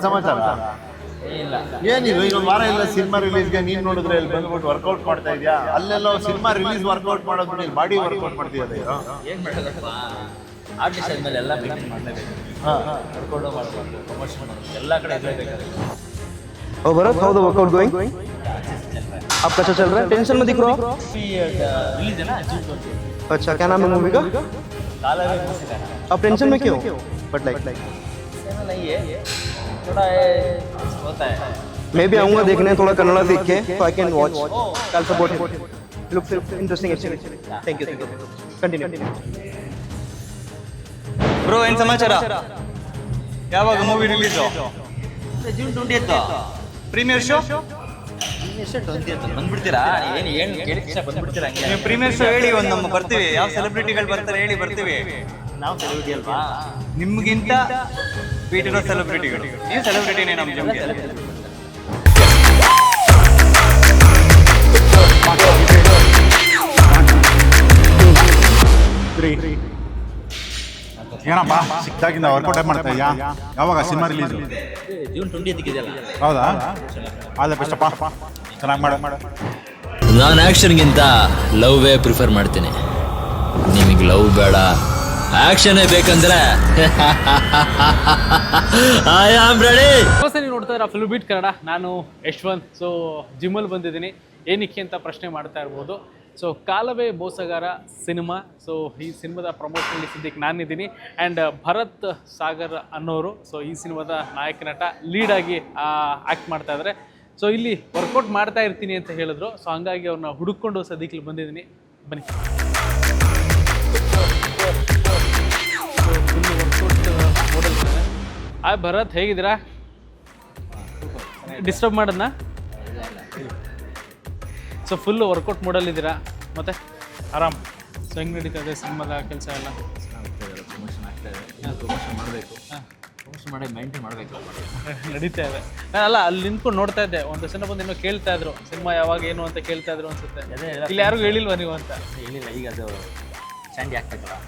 ಆರಾಮ ಏನ್ ಸಮಾಚಾರ ಇಲ್ಲ ಏನಿದು ಇನ್ನೊಂದು ವಾರ ಇಲ್ಲ ಸಿನಿಮಾ ರಿಲೀಸ್ಗೆ ನೀನ್ ನೋಡಿದ್ರೆ ಇಲ್ಲಿ ಬಂದ್ಬಿಟ್ಟು ವರ್ಕೌಟ್ ಮಾಡ್ತಾ ಇದೆಯಾ ಅಲ್ಲೆಲ್ಲ ಸಿನಿಮಾ ರಿಲೀಸ್ ವರ್ಕೌಟ್ ಮಾಡೋದು ನೀನು ಬಾಡಿ ವರ್ಕೌಟ್ ಮಾಡ್ತೀಯಲ್ಲ ಈಗ ಏನ್ ಮಾಡೋದಪ್ಪ ಆರ್ಟಿಸ್ಟ್ ಆದ್ಮೇಲೆ ಎಲ್ಲ ಮೇಂಟೈನ್ ಮಾಡಲೇಬೇಕು ಕರ್ಕೊಂಡು ಮಾಡ್ಕೊಂಡು ಪ್ರಮೋಷನ್ ಮಾಡ್ಬೇಕು ಎಲ್ಲ ಕಡೆ ಇರಲೇಬೇಕಾಗುತ್ತೆ ओ Bharat how the workout going आपका अच्छा चल रहा है टेंशन में दिख रहा हो ರಿಲೀಸ್ है ना जून ट्वेंटी अच्छा क्या नाम है मूवी का काला में मुझसे आप टेंशन में क्यों बट लाइक ऐसा नहीं है थोड़ा ये होता है मैं भी आऊँगा देखने थोड़ा कन्नड़ा सीख के तो आई कैन वॉच कल support look interesting actually thank you thank you continue bro ಏನು ಸಮಾಚಾರ ಯಾವಾಗ ಮೂವಿ ರಿಲೀಸು ಜೂನ್ ಟ್ವೆಂಟಿ ಎತ್ತು ಪ್ರೀಮಿಯರ್ ಶೋ ಎಷ್ಟು ಟ್ವೆಂಟಿ ಎತ್ತು ಬಂದ್ಬಿಡ್ತೀರಾ ಏನು ಏನು ಕೇಳಿದ ತಕ್ಷಣ ಬಂದ್ಬಿಡ್ತೀರಾ ಹಂಗೆ ನೀವು ಪ್ರೀಮಿಯರ್ ಶೋ ಹೇಳಿ ಒಂದು ನಮ್ಮ ಬರ್ತೀವಿ ಯಾವ ಸೆಲೆಬ್ರಿಟಿಗಳು ಬರ್ತಾರೆ ಹೇಳಿ ಬರ್ತೀವಿ ನಾವು ಸೆಲೆಬ್ರಿಟಿ ಅಲ್ವಾ ನಿಮ್ಗಿಂತ ಬೀಟಿರೋ ಸೆಲೆಬ್ರಿಟಿಗಳು ನೀವು ಸೆಲೆಬ್ರಿಟಿನೇ ನಮ್ಮ ಜಮ್ಗೆ ಏನಪ್ಪ? ಸಿಕ್ತಾಗಿಂದ ವರ್ಕೌಟ್ ಮಾಡ್ತಾ ಇದೆಯಾ? ಯಾವಾಗ ಸಿನಿಮಾ ರಿಲೀಸ್ ಜೂನ್ ಟ್ವೆಂಟಿ ಹೌದಾ ಆದ ಬೆಸ್ಟಪ್ಪ ಚೆನ್ನಾಗಿ ಮಾಡ. ಮಾಡು ನಾನು ಆ್ಯಕ್ಷನ್ಗಿಂತ ಲವ್ವೇ ಪ್ರಿಫರ್ ಮಾಡ್ತೀನಿ. ನಿಮಗೆ ಲವ್ ಬೇಡ. ಆ್ಯಕ್ಷನೇ ಬೇಕಂದ್ರೆ. ಐ ಆಮ್ ರೆಡಿ ನಮಸ್ತೆ, ನೀವು ನೋಡ್ತಾ ಇದ್ದೀರಾ ಫುಲ್ ಬೀಟ್ ಕನ್ನಡ. ನಾನು ಯಶ್ವಂತ್. ಸೊ ಜಿಮ್ಮಲ್ಲಿ ಬಂದಿದ್ದೀನಿ. ಏನಕ್ಕೆ ಅಂತ ಪ್ರಶ್ನೆ ಮಾಡ್ತಾ ಇರ್ಬೋದು. ಸೊ ಕಾಲವೇ ಬೋಸಗಾರ ಸಿನಿಮಾ. ಸೊ ಈ ಸಿನಿಮಾದ ಪ್ರಮೋಷನಲ್ಲಿ ಸದ್ಯಕ್ಕೆ ನಾನಿದ್ದೀನಿ. ಆ್ಯಂಡ್ ಭರತ್ ಸಾಗರ್ ಅನ್ನೋರು ಸೊ ಈ ಸಿನಿಮಾದ ನಾಯಕ ನಟ ಲೀಡಾಗಿ ಆ್ಯಕ್ಟ್ ಮಾಡ್ತಾ ಇದ್ದಾರೆ ಸೊ ಇಲ್ಲಿ ವರ್ಕೌಟ್ ಮಾಡ್ತಾ ಇರ್ತೀನಿ ಅಂತ ಹೇಳಿದ್ರು. ಸೊ ಹಂಗಾಗಿ ಅವ್ರನ್ನ ಹುಡುಕೊಂಡು ಸದ್ಯಕ್ಕೆ ಬಂದಿದ್ದೀನಿ. ಬನ್ನಿ. ಹಾಯ್ ಭರತ್ ಹೇಗಿದ್ದೀರಾ? ಡಿಸ್ಟರ್ಬ್ ಮಾಡೋದನ್ನ ಸೊ ಫುಲ್ಲು ವರ್ಕೌಟ್ ಇದ್ದೀರಾ? ಮತ್ತೆ? ಆರಾಮ್. ಸೊ ಹೆಂಗೆ ನಡೀತಾ ಇದೆ ಸಿನಿಮಾದ ಕೆಲಸ ಎಲ್ಲ? ಪ್ರಮೋಷನ್ ಆಗ್ತಾ ಇದೆ. ಪ್ರಮೋಷನ್ ಮಾಡಬೇಕು ಪ್ರಮೋಷನ್ ಮಾಡಿ ಮೈಂಟೈನ್ ಮಾಡಬೇಕು ನಡೀತಾ ಇದೆ ಅಲ್ಲ ಅಲ್ಲಿ ನಿಂತ್ಕೊಂಡು ನೋಡ್ತಾ ಇದ್ದೆ. ಒಂದು ಸಣ್ಣ ಬಂದು ಏನೋ ಕೇಳ್ತಾ ಇದ್ರು. ಸಿನಿಮಾ ಯಾವಾಗ ಏನು ಅಂತ ಕೇಳ್ತಾ ಇದ್ರು ಅನ್ಸುತ್ತೆ. ಇಲ್ಲಿ ಯಾರಿಗೂ ಹೇಳಿಲ್ವ ನೀವು ಅಂತ? ಹೇಳಿಲ್ಲ ಈಗ ಅದು ಸ್ಟ್ಯಾಂಡಿ ಆಗ್ತಾ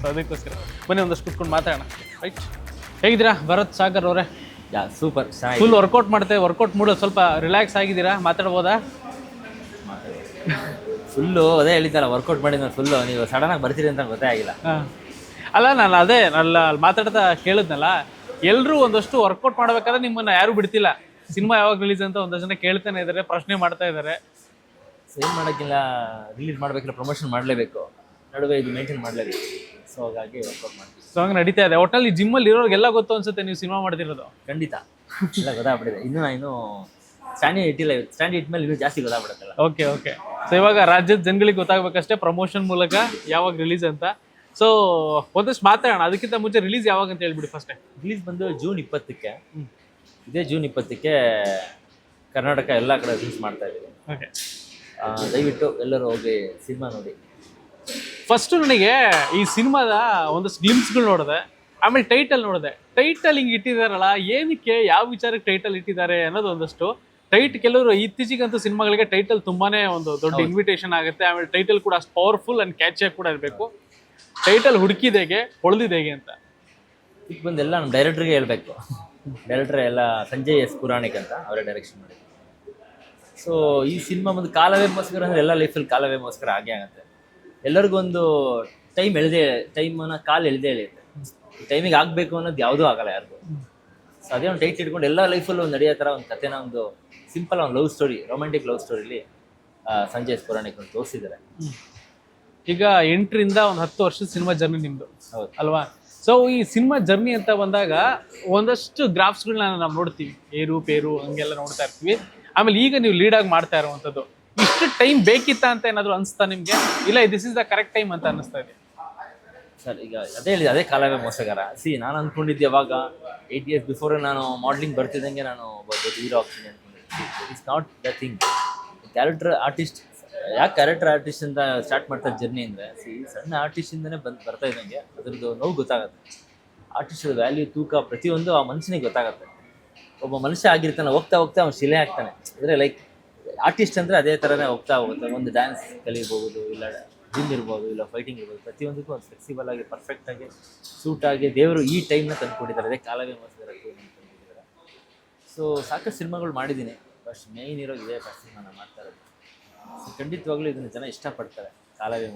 ಸೊ ಅದಕ್ಕೋಸ್ಕರ. ಬನ್ನಿ ಒಂದಷ್ಟು ಕುತ್ಕೊಂಡು ಮಾತಾಡೋಣ. ರೈಟ್ ಹೇಗಿದ್ದೀರಾ? ಭರತ್ ಸಾಗರ್ ಅವರೇ? ಯಾ ಸೂಪರ್ ಫುಲ್ ವರ್ಕೌಟ್ ಮಾಡ್ತೇವೆ ವರ್ಕೌಟ್ ಮೂಡ ಸ್ವಲ್ಪ ರಿಲ್ಯಾಕ್ಸ್ ಆಗಿದ್ದೀರಾ? ಮಾತಾಡ್ಬೋದಾ? ಫುಲ್ಲು ಅದೇ ಹೇಳಿದ್ದಲ್ಲ ವರ್ಕೌಟ್ ಮಾಡಿದ್ಮೇಲೆ ಫುಲ್ಲು ನೀವು ಸಡನ್ ಆಗಿ ಬರ್ತೀರಿ ಅಂತ ಗೊತ್ತೇ ಆಗಿಲ್ಲ. ಅಲ್ಲ ನಾನು ಅದೇ ನಾನು ಅಲ್ಲಿ ಮಾತಾಡ್ತಾ ಕೇಳಿದ್ನಲ್ಲ ಎಲ್ಲರೂ ಒಂದಷ್ಟು ವರ್ಕೌಟ್ ಮಾಡ್ಬೇಕಾದ್ರೆ ನಿಮ್ಮನ್ನ ಯಾರು ಬಿಡ್ತಿಲ್ಲ. ಸಿನಿಮಾ ಯಾವಾಗ ರಿಲೀಸ್ ಅಂತ ಒಂದಷ್ಟು ಜನ ಕೇಳ್ತಾನೆ ಇದ್ದಾರೆ ಪ್ರಶ್ನೆ ಮಾಡ್ತಾ ಇದ್ದಾರೆ ಸೊ ಏನು ಮಾಡೋಕ್ಕಿಲ್ಲ ರಿಲೀಸ್ ಮಾಡಬೇಕಿಲ್ಲ ಪ್ರಮೋಷನ್ ಮಾಡಲೇಬೇಕು. ನಡುವೆ ಇದು ಮೇಂಟೈನ್ ಮಾಡಲೇಬೇಕು. ಸೊ ಹಾಗಾಗಿ ವರ್ಕೌಟ್ ಮಾಡ್ತೀವಿ. ಸೊ ಹಂಗೆ ನಡೀತಾ ಇದೆ. ಒಟ್ಟಲ್ಲಿ ಜಿಮ್ಮಲ್ಲಿ ಇರೋರಿಗೆಲ್ಲ ಗೊತ್ತು ಅನ್ಸುತ್ತೆ ನೀವು ಸಿನಿಮಾ ಮಾಡ್ತಿರೋದು. ಖಂಡಿತ. ಎಲ್ಲ ಗೊತ್ತಾಗ್ಬಿಟ್ಟಿದೆ ಇನ್ನೂ ನಾನು ಇನ್ನೂ ಸ್ಟ್ಯಾಂಡಿ ಇಟ್ಟಿಲ್ಲ ಸ್ಟ್ಯಾಂಡ್ ಇಟ್ಮೇಲೆ ಇನ್ನೂ ಜಾಸ್ತಿ ಗೊತ್ತಾಗ್ಬಿಡುತ್ತಲ್ಲ. ಓಕೆ ಓಕೆ ಸೊ ಇವಾಗ ರಾಜ್ಯದ ಜನಗಳಿಗೆ ಗೊತ್ತಾಗಬೇಕಷ್ಟೇ ಪ್ರಮೋಷನ್ ಮೂಲಕ ಯಾವಾಗ ರಿಲೀಸ್ ಅಂತ. ಸೊ ಒಂದಷ್ಟು ಮಾತಾಡೋಣ. ಅದಕ್ಕಿಂತ ಮುಂಚೆ ರಿಲೀಸ್ ಯಾವಾಗ ಅಂತ ಹೇಳ್ಬಿಡಿ ಫಸ್ಟ್ ರಿಲೀಸ್ ಬಂದು ಜೂನ್ ಇಪ್ಪತ್ತಕ್ಕೆ. ಇದೇ ಜೂನ್ ಇಪ್ಪತ್ತಕ್ಕೆ ಕರ್ನಾಟಕ ಎಲ್ಲ ಕಡೆ ರಿಲೀಸ್ ಮಾಡ್ತಾ ಇದ್ದೀವಿ. ಓಕೆ ದಯವಿಟ್ಟು ಎಲ್ಲರೂ ಹೋಗಿ ಸಿನಿಮಾ ನೋಡಿ. ಫಸ್ಟ್ ನನಗೆ ಈ ಸಿನಿಮಾದ ಒಂದಷ್ಟು ಗ್ಲಿಮ್ಸ್ಗಳು ನೋಡಿದೆ. ಆಮೇಲೆ ಟೈಟಲ್ ನೋಡಿದೆ. ಟೈಟಲ್ ಹಿಂಗೆ ಇಟ್ಟಿದಾರಲ್ಲ ಏನಕ್ಕೆ ಯಾವ ವಿಚಾರಕ್ಕೆ ಟೈಟಲ್ ಇಟ್ಟಿದ್ದಾರೆ ಅನ್ನೋದು ಒಂದಷ್ಟು. ಟೈಟ್ ಕೆಲವರು ಇತ್ತೀಚೆಗಂತೂ ಸಿನಿಮಾಗಳಿಗೆ ಟೈಟಲ್ ತುಂಬಾನೇ ಒಂದು ದೊಡ್ಡ ಇನ್ವಿಟೇಷನ್ ಆಗುತ್ತೆ. ಆಮೇಲೆ ಟೈಟಲ್ ಕೂಡ ಅಷ್ಟು ಪವರ್ಫುಲ್ ಅಂಡ್ ಕ್ಯಾಚಿಯಾಗಿ ಕೂಡ ಇರಬೇಕು. ಟೈಟಲ್ ಹುಡುಕಿದೇಗೆ ಹೇಗೆ ಅಂತ. ಈಗ ಬಂದೆಲ್ಲ ನಮ್ಮ ಡೈರೆಕ್ಟ್ರಿಗೆ ಹೇಳಬೇಕು. ಡೈರೆಕ್ಟ್ರ್ ಎಲ್ಲ ಸಂಜಯ್ ಎಸ್ ಪುರಾಣಿಕ್ ಅಂತ ಅವರೇ ಡೈರೆಕ್ಷನ್ ಮಾಡಿ ಸೊ ಈ ಸಿನಿಮಾ ಬಂದು ಕಾಲವೇ ಮೋಸ್ಕರ ಅಂದರೆ ಎಲ್ಲ ಲೈಫಲ್ಲಿ ಕಾಲವೇ ಮೋಸ್ಕರ ಆಗೇ ಆಗುತ್ತೆ. ಎಲ್ಲರಿಗೂ ಒಂದು ಟೈಮ್ ಎಳೆದೇ ಟೈಮನ್ನ ಕಾಲು ಎಳ್ದೇ ಎಳೆಯುತ್ತೆ. ಟೈಮಿಗೆ ಆಗಬೇಕು ಅನ್ನೋದು ಯಾವುದೂ ಆಗಲ್ಲ ಯಾರಿಗೂ. ಸೊ ಅದೇ ಒಂದು ಟೈಟ್ ಇಟ್ಕೊಂಡು ಎಲ್ಲ ಲೈಫಲ್ಲೂ ಒಂದು ನಡೆಯೋ ಥರ ಒಂದು ಕಥೆನ ಒಂದು ಸಿಂಪಲ್ ಒಂದು ಲವ್ ಸ್ಟೋರಿ ರೊಮ್ಯಾಂಟಿಕ್ ಲವ್ ಸ್ಟೋರಿಲಿ ಸಂಜಯ್ ಪುರಾಣಿಕ್ ಅಂತ ತೋರಿಸಿದ್ದಾರೆ. ಈಗ ಎಂಟರಿಂದ ಒಂದು ಹತ್ತು ವರ್ಷದ ಸಿನಿಮಾ ಜರ್ನಿ ನಿಮ್ಮದು ಹೌದು. ಅಲ್ವಾ? ಸೊ ಈ ಸಿನಿಮಾ ಜರ್ನಿ ಅಂತ ಬಂದಾಗ ಒಂದಷ್ಟು ಗ್ರಾಫ್ಸ್ಗಳನ್ನ ನಾವು ನೋಡ್ತೀವಿ. ಏರು ಪೇರು ಹಂಗೆಲ್ಲ ನೋಡ್ತಾ ಇರ್ತೀವಿ. ಆಮೇಲೆ ಈಗ ನೀವು ಲೀಡಾಗಿ ಮಾಡ್ತಾ ಇರುವಂಥದ್ದು ಟೈಮ್ ಬೇಕಿತ್ತ ಅಂತ ಏನಾದರೂ ಅನಿಸ್ತಾ ನಿಮಗೆ? ಇಲ್ಲ this is the correct time ಅಂತ ಅನಿಸ್ತಾ ಇದೆ? ಸರ್ ಈಗ ಅದೇ ಹೇಳಿದೆ, ಅದೇ ಕಾಲವೇ ಮೋಸಗಾರ. ಸಿ ನಾನು ಅಂದ್ಕೊಂಡಿದ್ದೆ ಯಾವಾಗ ಏಯ್ಟ್ ಇಯರ್ಸ್ ಬಿಫೋರ್ ನಾನು ಮಾಡ್ಲಿಂಗ್ ಬರ್ತಿದ್ದಂಗೆ ನಾನು ಹೀರೋ ಆಗ್ತೀನಿ ಅಂದ್ಕೊಂಡಿದ್ದೆ it's not the thing character artist ಯಾಕೆ ಕ್ಯಾರೆಕ್ಟರ್ ಆರ್ಟಿಸ್ಟ್ ಅಂತ ಸ್ಟಾರ್ಟ್ ಮಾಡ್ತಾ ಜರ್ನಿ ಅಂದರೆ ಸಿ ಸಣ್ಣ ಆರ್ಟಿಸ್ಟಿಂದನೇ ಬಂದು ಬರ್ತಾ ಇದ್ದಂಗೆ, ಅದ್ರದ್ದು ನೋವು ಗೊತ್ತಾಗುತ್ತೆ. ಆರ್ಟಿಸ್ಟ್ ವ್ಯಾಲ್ಯೂ ತೂಕ ಪ್ರತಿಯೊಂದು ಆ ಮನುಷ್ಯನಿಗೆ ಗೊತ್ತಾಗುತ್ತೆ. ಒಬ್ಬ ಮನುಷ್ಯ ಆಗಿರ್ತಾನೆ, ಹೋಗ್ತಾ ಹೋಗ್ತಾ ಅವ್ನು ಶಿಲೆ ಆಗ್ತಾನೆ. ಅಂದರೆ ಲೈಕ್ ಆರ್ಟಿಸ್ಟ್ ಅಂದರೆ ಅದೇ ಥರನೇ ಹೋಗ್ತಾ ಹೋಗುತ್ತೆ. ಒಂದು ಡ್ಯಾನ್ಸ್ ಕಲಿಯಬಹುದು ಇಲ್ಲ ಜಿಮ್ ಇರ್ಬೋದು ಇಲ್ಲ ಫೈಟಿಂಗ್ ಇರ್ಬೋದು ಪ್ರತಿಯೊಂದಕ್ಕೂ ಒಂದು ಫ್ಲೆಕ್ಸಿಬಲ್ ಆಗಿ ಪರ್ಫೆಕ್ಟ್ ಆಗಿ ಸೂಟ್ ಆಗಿ ದೇವರು ಈ ಟೈಮ್ನ ತಂದುಕೊಟ್ಟಿದ್ದಾರೆ. ಅದೇ ಕಾಲವೇ ಮಾಡಿದ್ದಾರೆ ಸೊ ಸಾಕಷ್ಟು ಸಿನಿಮಾಗಳು ಮಾಡಿದ್ದೀನಿ. ಫಸ್ಟ್ ಮೇಯ್ನ್ ಇರೋ ಇದೇ ಫಸ್ಟ್ ಸಿನಿಮಾ ನಾನು ಮಾಡ್ತಾ ಇರೋದು. ಸೊ ಖಂಡಿತವಾಗ್ಲೂ ಇದನ್ನು ಜನ ಇಷ್ಟಪಡ್ತಾರೆ. ಕಾಲವೇ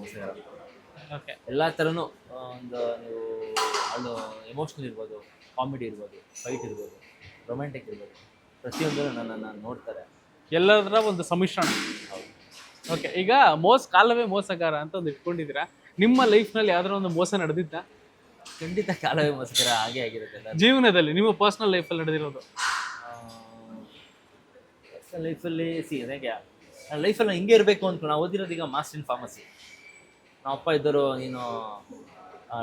ಓಕೆ ಎಲ್ಲ ಥರನೂ ಒಂದು ನೀವು ಅದು ಎಮೋಷ್ನಲ್ ಇರ್ಬೋದು ಕಾಮಿಡಿ ಇರ್ಬೋದು ಫೈಟ್ ಇರ್ಬೋದು ರೊಮ್ಯಾಂಟಿಕ್ ಇರ್ಬೋದು ಪ್ರತಿಯೊಂದನ್ನು ನನ್ನನ್ನು ನೋಡ್ತಾರೆ. ಎಲ್ಲದರ ಒಂದು ಸಮಿಶ್ರಣ ಓಕೆ ಈಗ ಮೋಸ ಕಾಲವೇ ಮೋಸಗಾರ ಅಂತ ಒಂದು ಇಟ್ಕೊಂಡಿದ್ದೀರಾ? ನಿಮ್ಮ ಲೈಫ್ನಲ್ಲಿ ಯಾವ್ದಾರ ಒಂದು ಮೋಸ ನಡೆದಿದ್ದ? ಖಂಡಿತ ಕಾಲವೇ ಮೋಸಗಾರ ಹಾಗೆ ಆಗಿರುತ್ತೆ ಎಲ್ಲ ಜೀವನದಲ್ಲಿ ನಿಮ್ಮ ಪರ್ಸನಲ್ ಲೈಫಲ್ಲಿ ನಡೆದಿರೋದು? ಲೈಫಲ್ಲಿ ಸಿ ಹೇಗೆ? ನನ್ನ ಲೈಫಲ್ಲಿ ಹಿಂಗೆ ಇರಬೇಕು ಅಂತ ನಾವು ಓದಿರೋದು ಈಗ ಮಾಸ್ಟರ್ ಇನ್ ಫಾರ್ಮಸಿ ನಮ್ಮ ಅಪ್ಪ ಇದ್ದರು ನೀನು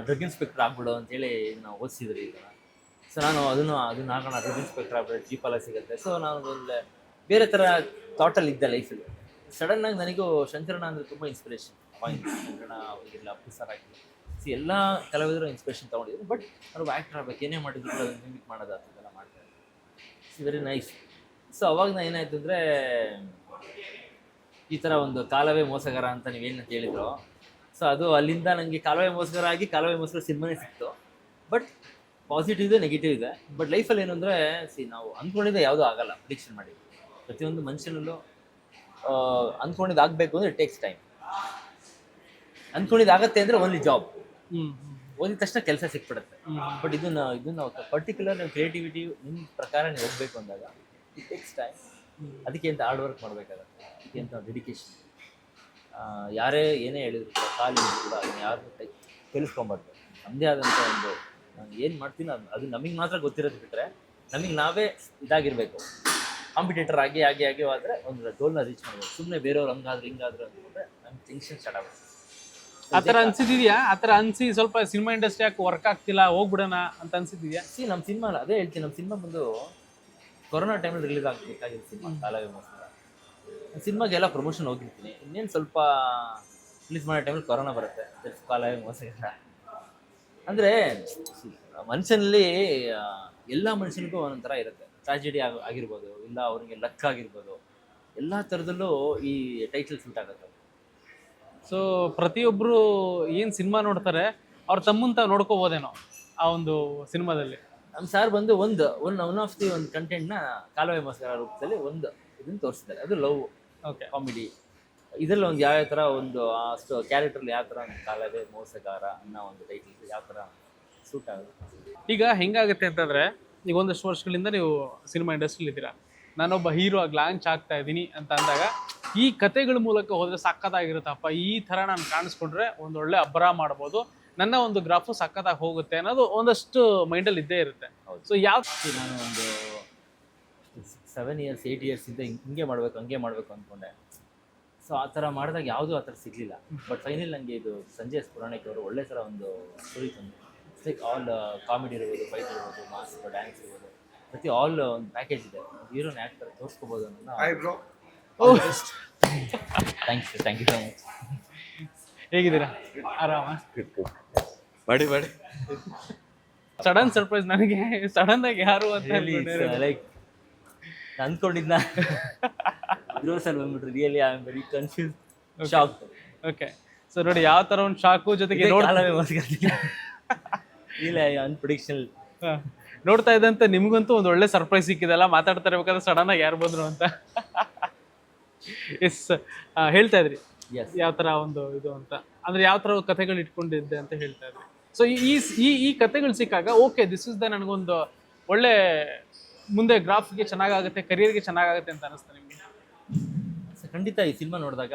ಡ್ರಗ್ ಇನ್ಸ್ಪೆಕ್ಟರ್ ಆಗ್ಬಿಡು ಅಂತೇಳಿ ನಾವು ಓದಿಸಿದ್ರು ಈಗ. ಸೊ ನಾನು ಅದನ್ನು ಅದನ್ನ ಆಗೋಣ ಡ್ರಗ್ ಇನ್ಸ್ಪೆಕ್ಟರ್ ಆಗ್ಬಿಡು ಜೀಪ್ ಎಲ್ಲ ಸಿಗುತ್ತೆ. ಸೊ ನಾನು ಒಂದು ಬೇರೆ ಥರ ಥಾಟಲ್ಲಿ ಇದ್ದೆ ಲೈಫಲ್ಲಿ ಸಡನ್ನಾಗಿ ನನಗೂ ಶಂಕರಣ ಅಂದರೆ ತುಂಬ ಇನ್ಸ್ಪಿರೇಷನ್ ಶಂಕರಣ್ಣ ಅವರಿಗೆಲ್ಲ ಸರ್ ಆಗಿ ಸಿ ಎಲ್ಲ ಕಲಾವಿದರು ಇನ್ಸ್ಪಿರೇಷನ್ ತೊಗೊಂಡಿದ್ರು ಬಟ್ ಅವ್ರು ಆ್ಯಕ್ಟರ್ ಆಗಬೇಕು, ಏನೇ ಮಾಡಿದ್ರು ಕೂಡ ಅದನ್ನು ಮಿಮಿಕ್ ಮಾಡೋದು ಅದೆಲ್ಲ ಮಾಡ್ತಾರೆ ಇಟ್ಸ್ ವೆರಿ ನೈಸ್ ಸೊ ಅವಾಗ ನಾನು ಏನಾಯ್ತು ಅಂದರೆ, ಈ ಥರ ಒಂದು ಕಾಲವೇ ಮೋಸಗಾರ ಅಂತ ನೀವೇನು ಹೇಳಿದ್ರು ಸೊ ಅದು ಅಲ್ಲಿಂದ ನನಗೆ ಕಾಲವೇ ಮೋಸಗಾರ ಆಗಿ ಕಾಲವೇ ಮೋಸಗಾರ ಸಿನಿಮಾನೇ ಸಿಕ್ತು. ಬಟ್ ಪಾಸಿಟಿವ್ ಇದೆ ನೆಗೆಟಿವ್ ಇದೆ. ಬಟ್ ಲೈಫಲ್ಲಿ ಏನು ಅಂದರೆ ಸಿ ನಾವು ಅಂದ್ಕೊಂಡಿದ್ದೆ ಯಾವುದೂ ಆಗಲ್ಲ ಪ್ರಿಡಿಕ್ಷನ್ ಮಾಡಿ ಪ್ರತಿಯೊಂದು ಮನುಷ್ಯನಲ್ಲೂ ಅಂದ್ಕೊಂಡಿದ್ದಾಗಬೇಕು ಅಂದರೆ ಟೇಕ್ಸ್ ಟೈಮ್ ಅಂದ್ಕೊಂಡಿದ್ದು ಆಗತ್ತೆ ಅಂದರೆ ಓನ್ಲಿ ಜಾಬ್ ಓದಿದ ತಕ್ಷಣ ಕೆಲಸ ಸಿಕ್ಬಿಡುತ್ತೆ. ಬಟ್ ಇದನ್ನ ಇದನ್ನ ಪರ್ಟಿಕ್ಯುಲರ್ ನೀವು ಕ್ರಿಯೇಟಿವಿಟಿ ನಿಮ್ಮ ಪ್ರಕಾರ ನೀವು ಹೋಗ್ಬೇಕು ಅಂದಾಗ ಇಟ್ ಟೇಕ್ಸ್ ಟೈಮ್ ಅದಕ್ಕೆ ಅಂತ ಹಾರ್ಡ್ ವರ್ಕ್ ಮಾಡಬೇಕಾಗತ್ತೆ. ಅದಕ್ಕೆ ಅಂತ ಡೆಡಿಕೇಶನ್ ಯಾರೇ ಏನೇ ಹೇಳಿದ್ರು ಕೂಡ ಖಾಲಿ ಕೂಡ ಅದನ್ನ ಯಾರು ಕೇಳಿಸ್ಕೊಂಬಾರ್ದು. ನಮ್ಮದೇ ಆದಂಥ ಒಂದು ನಾನು ಏನು ಮಾಡ್ತೀನಿ ಅದು ಅದು ನಮಗೆ ಮಾತ್ರ ಗೊತ್ತಿರೋದು ಬಿಟ್ಟರೆ ನಮಗೆ ನಾವೇ ಇದಾಗಿರಬೇಕು. ಕಾಂಪಿಟೇಟರ್ ಆಗಿ ಆಗಿ ಆಗಿ ಹೋದ್ರೆ ಒಂದು ಗೋಲ್ನ ರೀಚ್ ಮಾಡ್ಬೋದು. ಸುಮ್ಮನೆ ಬೇರೆಯವ್ರು ಹಂಗಾದ್ರೆ ಹಿಂಗಾದ್ರೆ ಅಂತಂದ್ರೆ ನಮ್ಗೆ ಟೆನ್ಷನ್ ಸ್ಟಾರ್ಟ್ ಆಗುತ್ತೆ. ಆ ಥರ ಅನ್ಸಿದ್ಯಾ ಆ ಥರ ಅನ್ಸಿ ಸ್ವಲ್ಪ ಸಿನಿಮಾ ಇಂಡಸ್ಟ್ರಿ ಯಾಕೆ ವರ್ಕ್ ಆಗ್ತಿಲ್ಲ ಹೋಗ್ಬಿಡೋಣ ಅಂತ ಅನ್ಸಿದ್ಯಾ ಸಿ ನಮ್ಮ ಸಿನಿಮಾ ಅದೇ ಹೇಳ್ತೀನಿ ನಮ್ಮ ಸಿನಿಮಾ ಬಂದು ಕೊರೋನಾ ಟೈಮಲ್ಲಿ ರಿಲೀಸ್ ಆಗಬೇಕಾಗಿತ್ತು ಸಿನಿಮಾ ಮೋಸಗಾರ ಸಿನಿಮಾಗೆಲ್ಲ ಪ್ರಮೋಷನ್ ಹೋಗಿರ್ತೀನಿ. ಇನ್ನೇನು ಸ್ವಲ್ಪ ರಿಲೀಸ್ ಮಾಡೋ ಟೈಮಲ್ಲಿ ಕೊರೋನಾ ಬರುತ್ತೆ ದಟ್ಸ್ ಮೋಸ ಅಂದರೆ ಮನುಷ್ಯನಲ್ಲಿ ಎಲ್ಲ ಮನುಷ್ಯನಿಗೂ ಒಂದೊಂಥರ ಇರುತ್ತೆ. ಟ್ರಾಜಿಡಿ ಆಗ ಆಗಿರ್ಬೋದು ಇಲ್ಲ ಅವ್ರಿಗೆ ಲಕ್ ಆಗಿರ್ಬೋದು ಎಲ್ಲ ಥರದಲ್ಲೂ ಈ ಟೈಟಲ್ ಶೂಟ್ ಆಗುತ್ತೆ ಸೊ ಪ್ರತಿಯೊಬ್ಬರು ಏನು ಸಿನಿಮಾ ನೋಡ್ತಾರೆ ಅವ್ರು ತಮ್ಮಂತ ನೋಡ್ಕೋಬೋದೇನೋ ಆ ಒಂದು ಸಿನಿಮಾದಲ್ಲಿ ನಮ್ಮ ಸಾರ್ ಬಂದು ಒಂದು ಒನ್ ಒನ್ ಆಫ್ ದಿ ಒಂದು ಕಂಟೆಂಟ್ನ ಕಾಲುವೆ ಮಸ್ಕರ ರೂಪದಲ್ಲಿ ಒಂದು ಇದನ್ನು ತೋರಿಸ್ತಾರೆ ಅದು ಲವ್ ಓಕೆ ಕಾಮಿಡಿ ಇದರಲ್ಲಿ ಒಂದು ಯಾವ ಥರ ಒಂದು ಅಷ್ಟು ಕ್ಯಾರೆಕ್ಟ್ರಲ್ಲಿ ಯಾವ ಥರ ಒಂದು ಕಾಲವೇ ಮೋಸಗಾರ ಅನ್ನೋ ಒಂದು ಟೈಟಲ್ ಯಾವ ಥರ ಸೂಟ್ ಆಗುತ್ತೆ? ಈಗ ಹೆಂಗಾಗುತ್ತೆ ಅಂತಂದ್ರೆ ಈಗ ಒಂದಷ್ಟು ವರ್ಷಗಳಿಂದ ನೀವು ಸಿನಿಮಾ ಇಂಡಸ್ಟ್ರಿಲಿ ಇದ್ದೀರಾ? ನಾನೊಬ್ಬ ಹೀರೋ ಆಗಿ ಲಾಂಚ್ ಆಗ್ತಾ ಇದ್ದೀನಿ ಅಂತ ಅಂದಾಗ ಈ ಕತೆಗಳ ಮೂಲಕ ಹೋದರೆ ಸಕ್ಕತ್ತಾಗಿರುತ್ತಪ್ಪ ಈ ಥರ ನಾನು ಕಾಣಿಸ್ಕೊಂಡ್ರೆ ಒಂದೊಳ್ಳೆ ಅಬ್ಬರ ಮಾಡ್ಬೋದು. ನನ್ನ ಒಂದು ಗ್ರಾಫು ಸಕ್ಕತ್ತಾಗಿ ಹೋಗುತ್ತೆ ಅನ್ನೋದು ಒಂದಷ್ಟು ಮೈಂಡಲ್ಲಿ ಇದ್ದೇ ಇರುತ್ತೆ. ಸೊ ಯಾವ ನಾನು ಒಂದು ಸೆವೆನ್ ಇಯರ್ಸ್ ಏಯ್ಟ್ ಇಯರ್ಸ್ ಇಂದ ಹಿಂಗ್- ಹಿಂಗೆ ಮಾಡಬೇಕು ಹಂಗೆ ಮಾಡಬೇಕು ಅಂದ್ಕೊಂಡೆ ಸೊ ಆ ಥರ ಮಾಡಿದಾಗ ಯಾವುದೂ ಆ ಥರ ಸಿಗಲಿಲ್ಲ. ಬಟ್ ಫೈನಲ್ ನನಗೆ ಇದು ಸಂಜಯ್ ಪುರಾಣಕ್ಕೆ ಪುರಾಣಿಕ್ ಅವರು ಒಳ್ಳೆ ಥರ ಒಂದು ಸ್ಟೋರಿ ತಂದು ಲೈಕ್ ಆಲ್ ಕಾಮಿಡಿ ಇರ್ಬೋದು ಫೈಟ್ ಇರ್ಬೋದು ಮಾಸ್ ಡ್ಯಾನ್ಸ್ ಇರ್ಬೋದು ಪ್ರತಿ ಆಲ್ ಒಂದು ಪ್ಯಾಕೇಜ್ ಇದೆ. ಹೀರೋನ ಯಾಕೆ ಥರ ತೋರಿಸ್ಕೋಬೋದು ಅನ್ನೋದನ್ನ thanks thank you so much ಹೇಗಿದ್ದೀರಾ? ಆರಾಮ? ಮಾಡಿ ಮಾಡಿ. ಸಡನ್ ಸರ್ಪ್ರೈಸ್ ನನಗೆ ಸಡನ್ ಆಗಿ ಯಾರು ಅಂತ. ಲೈಕ್ ಅಂದ್ಕೊಂಡಿದ್ನ ಇರೋ ಅಲ್ಲಿ ಬಂದ್ಬಿಟ್ರು. Really I am very confuse shock okay so ನೋಡಿ ಯಾವ ತರ ಒಂದು ಶಾಕು ಜೊತೆಗೆ ನೋಡ್ ಇಲ್ಲ ಹಾ. ನೋಡ್ತಾ ಇದ್ದಂತ ನಿಮ್ಗಂತೂ ಒಂದು ಒಳ್ಳೆ ಸರ್ಪ್ರೈಸ್ ಸಿಕ್ಕಿದಲ್ಲ ಮಾತಾಡ್ತಾ ಇರ್ಬೇಕಾದ್ರೆ ಸಡನ್ ಆಗಿ ಯಾರು ಬಂದ್ರು ಅಂತ. ಎಸ್ ಹೇಳ್ತಾ ಇದ್ರಿ. ಯಾವ ತರ ಒಂದು ಇದು ಅಂತ. ಅಂದ್ರೆ ಯಾವ ತರ ಕಥೆಗಳು ಇಟ್ಕೊಂಡಿದ್ದೆ ಅಂತ ಹೇಳ್ತಾ ಇದ್ರಿ. ಸೊ ಈ ಈ ಈ ಕಥೆಗಳು ಸಿಕ್ಕಾಗ ಓಕೆ ದಿಸ್ ಇಸ್ ದ ನನಗೊಂದು ಒಳ್ಳೆ ಮುಂದೆ ಗ್ರಾಫ್ಗೆ ಚೆನ್ನಾಗಾಗುತ್ತೆ ಕರಿಯರ್ಗೆ ಚೆನ್ನಾಗಾಗುತ್ತೆ ಅಂತ ಅನಿಸ್ತಾ ನಿಮಗೆ? ಖಂಡಿತ ಈ ಸಿನಿಮಾ ನೋಡಿದಾಗ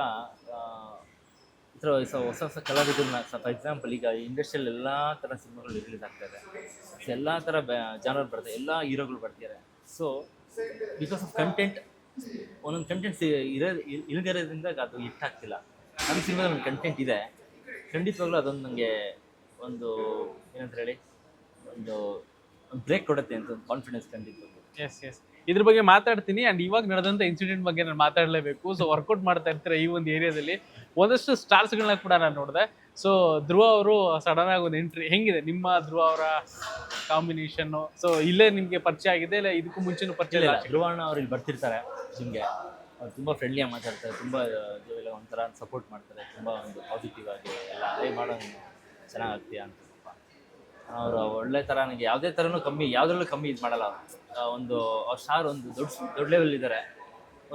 ಥರ ಹೊಸ ಹೊಸ ಹೊಸ ಕಲಾವಿದರನ್ನ ಫಾರ್ ಎಕ್ಸಾಂಪಲ್ ಈಗ ಇಂಡಸ್ಟ್ರಿಯಲ್ ಎಲ್ಲ ಥರ ಸಿನಿಮಾಗಳು ರಿಲೀಸ್ ಆಗ್ತಾಯಿದೆ ಸೊ ಎಲ್ಲ ಥರ ಜಾನರ್ ಬರ್ತದೆ, ಎಲ್ಲ ಹೀರೋಗಳು ಬರ್ತಿದ್ದಾರೆ. ಸೊ ಬಿಕಾಸ್ ಆಫ್ ಕಂಟೆಂಟ್ ಒಂದೊಂದು ಕಂಟೆಂಟ್ ಇರೋ ಇಳಿದಿರೋದ್ರಿಂದ ಅದು ಹಿಟ್ ಆಗ್ತಿಲ್ಲ. ನಮ್ಮ ಸಿನಿಮಾದಲ್ಲಿ ಒಂದು ಕಂಟೆಂಟ್ ಇದೆ. ಖಂಡಿತವಾಗ್ಲೂ ಅದೊಂದು ನನಗೆ ಒಂದು, ಏನಂತ ಹೇಳಿ, ಒಂದು ಒಂದು ಬ್ರೇಕ್ ಕೊಡುತ್ತೆ ಅಂತ ಒಂದು ಕಾನ್ಫಿಡೆನ್ಸ್ ಖಂಡಿತ ಎಸ್ ಎಸ್ ಇದ್ರ ಬಗ್ಗೆ ಮಾತಾಡ್ತೀನಿ. ಅಂಡ್ ಇವಾಗ ನಡೆದಂತ ಇನ್ಸಿಡೆಂಟ್ ಬಗ್ಗೆ ನಾನು ಮಾತಾಡಲೇಬೇಕು. ಸೊ ವರ್ಕೌಟ್ ಮಾಡ್ತಾ ಇರ್ತಾರೆ ಈ ಒಂದು ಏರಿಯಾದಲ್ಲಿ ಒಂದಷ್ಟು ಸ್ಟಾರ್ಸ್ಗಳನ್ನ ಕೂಡ ನಾನು ನೋಡಿದೆ. ಸೊ ಧ್ರುವ ಅವರು ಸಡನ್ ಆಗಿ ಒಂದು ಎಂಟ್ರಿ ಹೆಂಗಿದೆ? ನಿಮ್ಮ ಧ್ರುವ ಅವರ ಕಾಂಬಿನೇಷನ್ನು ಸೊ ಇಲ್ಲೇ ನಿಮಗೆ ಪರಿಚಯ ಆಗಿದೆ? ಇಲ್ಲ ಇದಕ್ಕೂ ಮುಂಚೆ ಪರಿಚಯ ಇಲ್ಲ ಧ್ರುವ ಧ್ರುವಣ್ಣ ಅವ್ರು ಇಲ್ಲಿ ಬರ್ತಿರ್ತಾರೆ ಜಿಮ್ಗೆ ಅವ್ರು ತುಂಬ ಫ್ರೆಂಡ್ಲಿಯಾಗಿ ಮಾತಾಡ್ತಾರೆ. ತುಂಬ ಎಲ್ಲ ಒಂಥರ ಸಪೋರ್ಟ್ ಮಾಡ್ತಾರೆ. ತುಂಬ ಒಂದು ಪಾಸಿಟಿವ್ ಆಗಿ ಎಲ್ಲ ಅದೇ ಮಾಡೋ ಚೆನ್ನಾಗಾಗ್ತೀಯ ಅಂತ. ಅವರು ಒಳ್ಳೆ ಥರ ನನಗೆ ಯಾವುದೇ ಥರನೂ ಕಮ್ಮಿ ಯಾವುದ್ರಲ್ಲೂ ಕಮ್ಮಿ ಇದು ಮಾಡಲ್ಲ. ಒಂದು ಅವ್ರ ಸಾರ್ ಒಂದು ದೊಡ್ಡ ದೊಡ್ಡ ಲೆವೆಲ್ ಇದ್ದಾರೆ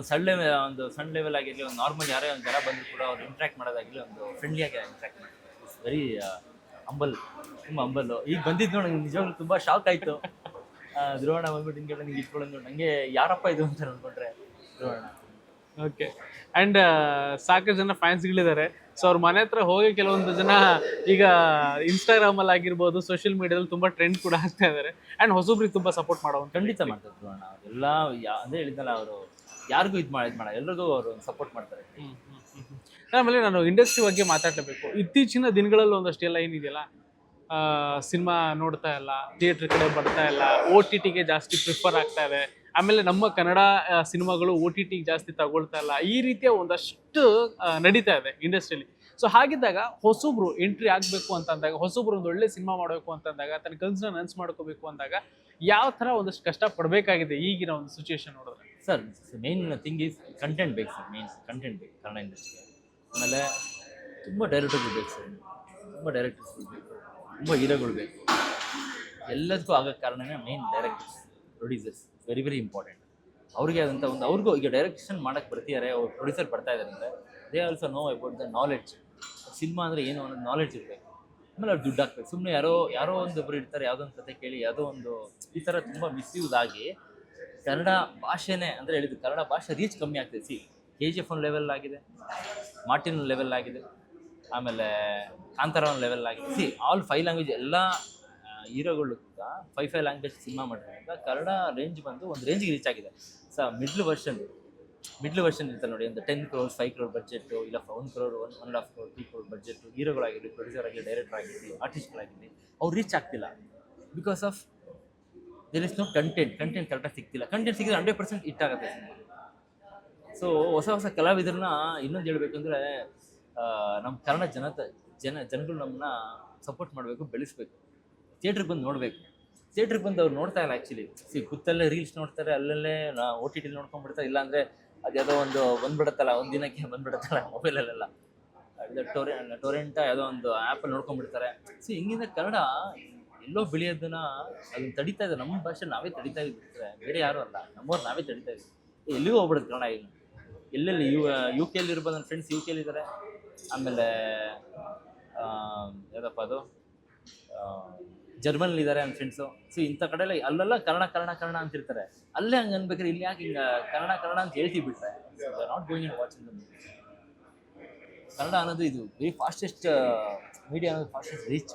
ಒಂದು ಸಣ್ಣ ಲೆವೆಲ್ ಒಂದು ಸಣ್ಣ ಲೆವೆಲ್ ಆಗಿರಲಿ ಒಂದು ನಾರ್ಮಲ್ ಯಾರೇ ಒಂದು ಜನ ಬಂದರೂ ಕೂಡ ಅವ್ರು ಇಂಟ್ರ್ಯಾಕ್ಟ್ ಮಾಡೋದಾಗಲಿ ಒಂದು ಫ್ರೆಂಡ್ಲಿಯಾಗಿ ಇಂಟ್ರ್ಯಾಕ್ಟ್ ಮಾಡ್ತಾರೆ. ಇಟ್ಸ್ ವೆರಿ ಅಂಬಲ್ ತುಂಬ ಅಂಬಲ್ಲು ಈಗ ಬಂದಿದ್ದು ನೋಡಿ ನಂಗೆ ನಿಜವಾಗ್ಲೂ ತುಂಬ ಶಾಕ್ ಆಯಿತು. ಧ್ರುವಣ ಬಂದ್ಬಿಟ್ಟು ಹಿಂಗೆ ನಿಂಗೆ ಇಟ್ಕೊಳ್ಳೋದು ನನಗೆ ಯಾರಪ್ಪ ಇದು ಅಂತ ಅಂದ್ಕೊಂಡ್ರೆ ಧ್ರುವಣ ಓಕೆ ಆ್ಯಂಡ್ ಸಾಕಷ್ಟು ಜನ ಫ್ಯಾನ್ಸ್ಗಳಿದ್ದಾರೆ ಸೊ ಅವ್ರ ಮನೆ ಹತ್ರ ಹೋಗಿ ಕೆಲವೊಂದು ಜನ ಈಗ ಇನ್ಸ್ಟಾಗ್ರಾಮಲ್ಲಿ ಆಗಿರ್ಬೋದು ಸೋಷಿಯಲ್ ಮೀಡಿಯಾದಲ್ಲಿ ತುಂಬ ಟ್ರೆಂಡ್ ಕೂಡ ಆಗ್ತಾ ಇದ್ದಾರೆ ಆ್ಯಂಡ್ ಹೊಸಬ್ರಿಗೆ ತುಂಬ ಸಪೋರ್ಟ್ ಮಾಡೋ ಖಂಡಿತ ಮಾಡ್ತಾರೆ ಧ್ರುವಣ ಎಲ್ಲ ಯಾ ಅದೇ ಹೇಳಿದ್ನಲ್ಲ ಅವರು ಯಾರಿಗೂ ಇದು ಮಾಡಿ ಮಾಡ ಎಲ್ರಿಗೂ ಅವರು ಸಪೋರ್ಟ್ ಮಾಡ್ತಾರೆ. ಆಮೇಲೆ ನಾನು ಇಂಡಸ್ಟ್ರಿ ಬಗ್ಗೆ ಮಾತಾಡಬೇಕು ಇತ್ತೀಚಿನ ದಿನಗಳಲ್ಲಿ ಒಂದಷ್ಟು ಎಲ್ಲ ಏನಿದೆಯಲ್ಲ? ಸಿನಿಮಾ ನೋಡ್ತಾ ಇಲ್ಲ ಥಿಯೇಟ್ರ್ ಕಡೆ ಬರ್ತಾ ಇಲ್ಲ ಓ ಟಿ ಟಿಗೆ ಜಾಸ್ತಿ ಪ್ರಿಫರ್ ಆಗ್ತಾ ಇದೆ. ಆಮೇಲೆ ನಮ್ಮ ಕನ್ನಡ ಸಿನಿಮಾಗಳು ಓ ಟಿ ಟಿಗೆ ಜಾಸ್ತಿ ತಗೊಳ್ತಾ ಇಲ್ಲ. ಈ ರೀತಿಯ ಒಂದಷ್ಟು ನಡೀತಾ ಇದೆ ಇಂಡಸ್ಟ್ರಿಯಲ್ಲಿ ಸೊ ಹಾಗಿದ್ದಾಗ ಹೊಸಬ್ರು ಎಂಟ್ರಿ ಆಗಬೇಕು ಅಂತ ಅಂದಾಗ, ಹೊಸಬ್ರು ಒಂದು ಒಳ್ಳೆ ಸಿನಿಮಾ ಮಾಡಬೇಕು ಅಂತ ಅಂದಾಗ, ತನ್ನ ಕನ್ಸನ್ನ ನನ್ಸ್ ಮಾಡ್ಕೋಬೇಕು ಅಂದಾಗ, ಯಾವ ಥರ ಒಂದಷ್ಟು ಕಷ್ಟ ಪಡಬೇಕಾಗಿದೆ ಈಗಿನ ಒಂದು ಸಿಚುವೇಶನ್ ನೋಡಿದ್ರೆ? Sir main thing is content ಬೇಕು ಸರ್ ಮೇನ್ ಕಂಟೆಂಟ್ ಬೇಕು, ಕನ್ನಡ ಇಂಡಸ್ಟ್ರಿಗೆ ಆಮೇಲೆ ತುಂಬ ಡೈರೆಕ್ಟರ್ಗಳು ಬೇಕು ಸರ್, ತುಂಬ ಡೈರೆಕ್ಟರ್ಸ್ ಬೇಕು, ತುಂಬ ಹೀರೋಗಳು ಬೇಕು. ಎಲ್ಲದಕ್ಕೂ ಆಗೋ ಕಾರಣನೇ main directors producers very very important ಅವ್ರಿಗೆ ಆದಂಥ ಒಂದು, ಅವ್ರಿಗೂ ಈಗ ಡೈರೆಕ್ಷನ್ ಮಾಡೋಕ್ಕೆ ಬರ್ತಿದ್ದಾರೆ ಅವ್ರು ಪ್ರೊಡ್ಯೂಸರ್ ಬರ್ತಾ ಇದ್ದಾರೆ ಅಂದರೆ they also know about the knowledge cinema ಅಂದರೆ ಏನು ಅನ್ನೋದು ನಾಲೆಡ್ಜ್ ಇರಬೇಕು. ಆಮೇಲೆ ಅವ್ರು ದುಡ್ಡು ಹಾಕ್ಬೇಕು. ಸುಮ್ಮನೆ ಯಾರೋ ಯಾರೋ ಒಂದು ಇರ್ತಾರೆ, ಯಾವುದೋ ಒಂದು ಕತೆ ಕೇಳಿ, ಯಾವುದೋ ಒಂದು ಈ ಥರ ತುಂಬ ಮಿಸ್ಯೂಸ್ ಆಗಿ ಕನ್ನಡ ಭಾಷೆನೇ ಅಂದರೆ ಹೇಳಿದ್ದು ಕನ್ನಡ ಭಾಷೆ ರೀಚ್ ಕಮ್ಮಿ ಆಗ್ತಿದೆ. ಸಿ ಕೆ ಜಿ ಎಫ್ ಒಂದು ಲೆವೆಲ್ ಆಗಿದೆ ಮಾರ್ಟಿನ್ ಲೆವೆಲ್ ಆಗಿದೆ, ಆಮೇಲೆ ಕಾಂತಾರ ಒಂದು ಲೆವೆಲ್ ಆಗಿದೆ. ಸಿ ಆಲ್ ಫೈವ್ ಲ್ಯಾಂಗ್ವೇಜ್ ಎಲ್ಲ ಹೀರೋಗಳು ಫೈವ್ ಫೈವ್ ಲ್ಯಾಂಗ್ವೇಜ್ ಸಿನಿಮಾ ಮಾಡಿರೋದ್ರಿಂದ ಕನ್ನಡ ರೇಂಜ್ ಬಂದು ಒಂದು ರೇಂಜಿಗೆ ರೀಚ್ ಆಗಿದೆ. So middle version middle version ಇರ್ತಾರೆ ನೋಡಿ, ಒಂದು ten crore five crore budget ಇಲ್ಲ one crore one one and half crore two crore budget ಹೀರೋಗಳಾಗಿರಲಿ producer ಆಗಿರಲಿ ಡೈರೆಕ್ಟರ್ ಆಗಿರಲಿ ಆರ್ಟಿಸ್ಟ್ಗಳಾಗಿರಲಿ ಅವ್ರು ರೀಚ್ ಆಗ್ತಿಲ್ಲ because of there is no content content ಕರೆಕ್ಟಾಗಿ ಸಿಗ್ತಿಲ್ಲ ಕಂಟೆಂಟ್ ಸಿಕ್ಕಿದ್ರೆ ಹಂಡ್ರೆಡ್ ಪರ್ಸೆಂಟ್ ಹಿಟ್ ಆಗುತ್ತೆ ಸೊ ಹೊಸ ಹೊಸ ಕಲಾವಿದರನ್ನ ಇನ್ನೊಂದು ಹೇಳ್ಬೇಕಂದ್ರೆ ನಮ್ಮ ಕನ್ನಡ ಜನತೆ, ಜನ, ಜನಗಳು ನಮ್ಮನ್ನ ಸಪೋರ್ಟ್ ಮಾಡಬೇಕು, ಬೆಳೆಸ್ಬೇಕು. ಥಿಯೇಟ್ರಿಗೆ ಬಂದು ನೋಡಬೇಕು. ಥಿಯೇಟ್ರಿಗೆ ಬಂದು ಅವ್ರು ನೋಡ್ತಾ ಇಲ್ಲ ಆ್ಯಕ್ಚುಲಿ ಸಿ ಕುತ್ತಲ್ಲೇ ರೀಲ್ಸ್ ನೋಡ್ತಾರೆ, ಅಲ್ಲಲ್ಲೇ ಓ ಟಿ ಟಿಲಿ ನೋಡ್ಕೊಂಡ್ಬಿಡ್ತಾರೆ ಇಲ್ಲಾಂದರೆ ಅದು ಯಾವುದೋ ಒಂದು ಬಂದ್ಬಿಡುತ್ತಲ್ಲ, ಒಂದು ದಿನಕ್ಕೆ ಬಂದ್ಬಿಡುತ್ತಲ್ಲ ಮೊಬೈಲಲ್ಲೆಲ್ಲ ಟೊರೆ ಟೊರೆಂಟ ಯಾವುದೋ ಒಂದು ಆ್ಯಪಲ್ಲಿ ನೋಡ್ಕೊಂಡ್ಬಿಡ್ತಾರೆ ಸಿ ಹಿಂಗಿಂದ ಕನ್ನಡ ಎಲ್ಲೋ ಬೆಳೆಯೋದನ್ನ ಅದನ್ನ ತಡಿತಾ ಇದೆ. ನಮ್ಮ ಭಾಷೆ ನಾವೇ ತಡಿತಾ ಇದ್ದೀವಿ ಬಿಟ್ರೆ ಬೇರೆ ಯಾರು ಅಲ್ಲ. ನಮ್ಮವ್ರು ನಾವೇ ತಡಿತಾ ಇದ್ದೀವಿ. ಎಲ್ಲಿಗೂ ಹೋಗ್ಬಿಡುತ್ತೆ ಕನ್ನಡ ಈಗ ಎಲ್ಲೆಲ್ಲಿ? ಯು ಯು ಕೆಲಿ ಇರ್ಬೋದು ನನ್ನ ಫ್ರೆಂಡ್ಸ್ ಯು ಕೆಲಿ ಇದ್ದಾರೆ ಆಮೇಲೆ ಯಾವುದಪ್ಪ ಅದು? ಜರ್ಮನಲ್ಲಿ ಇದ್ದಾರೆ ನನ್ನ ಫ್ರೆಂಡ್ಸು ಸೊ ಇಂಥ ಕಡೆ ಎಲ್ಲ ಅಲ್ಲೆಲ್ಲ ಕನ್ನಡ ಕನ್ನಡ ಕನ್ನಡ ಅಂತಿರ್ತಾರೆ ಅಲ್ಲೇ ಹಂಗೆ ಅನ್ಬೇಕಾದ್ರೆ ಇಲ್ಲಿ ಯಾಕೆ ಹಿಂಗೆ ಕನ್ನಡ ಕನ್ನಡ ಅಂತ ಹೇಳ್ತೀವಿ ಬಿಟ್ರೆ? Not going in watching Kannada ಅನ್ನೋದು ಇದು ವೆರಿ ಫಾಸ್ಟೆಸ್ಟ್ ಮೀಡಿಯಾ ಅನ್ನೋದು ಫಾಸ್ಟೆಸ್ಟ್ ರೀಚ್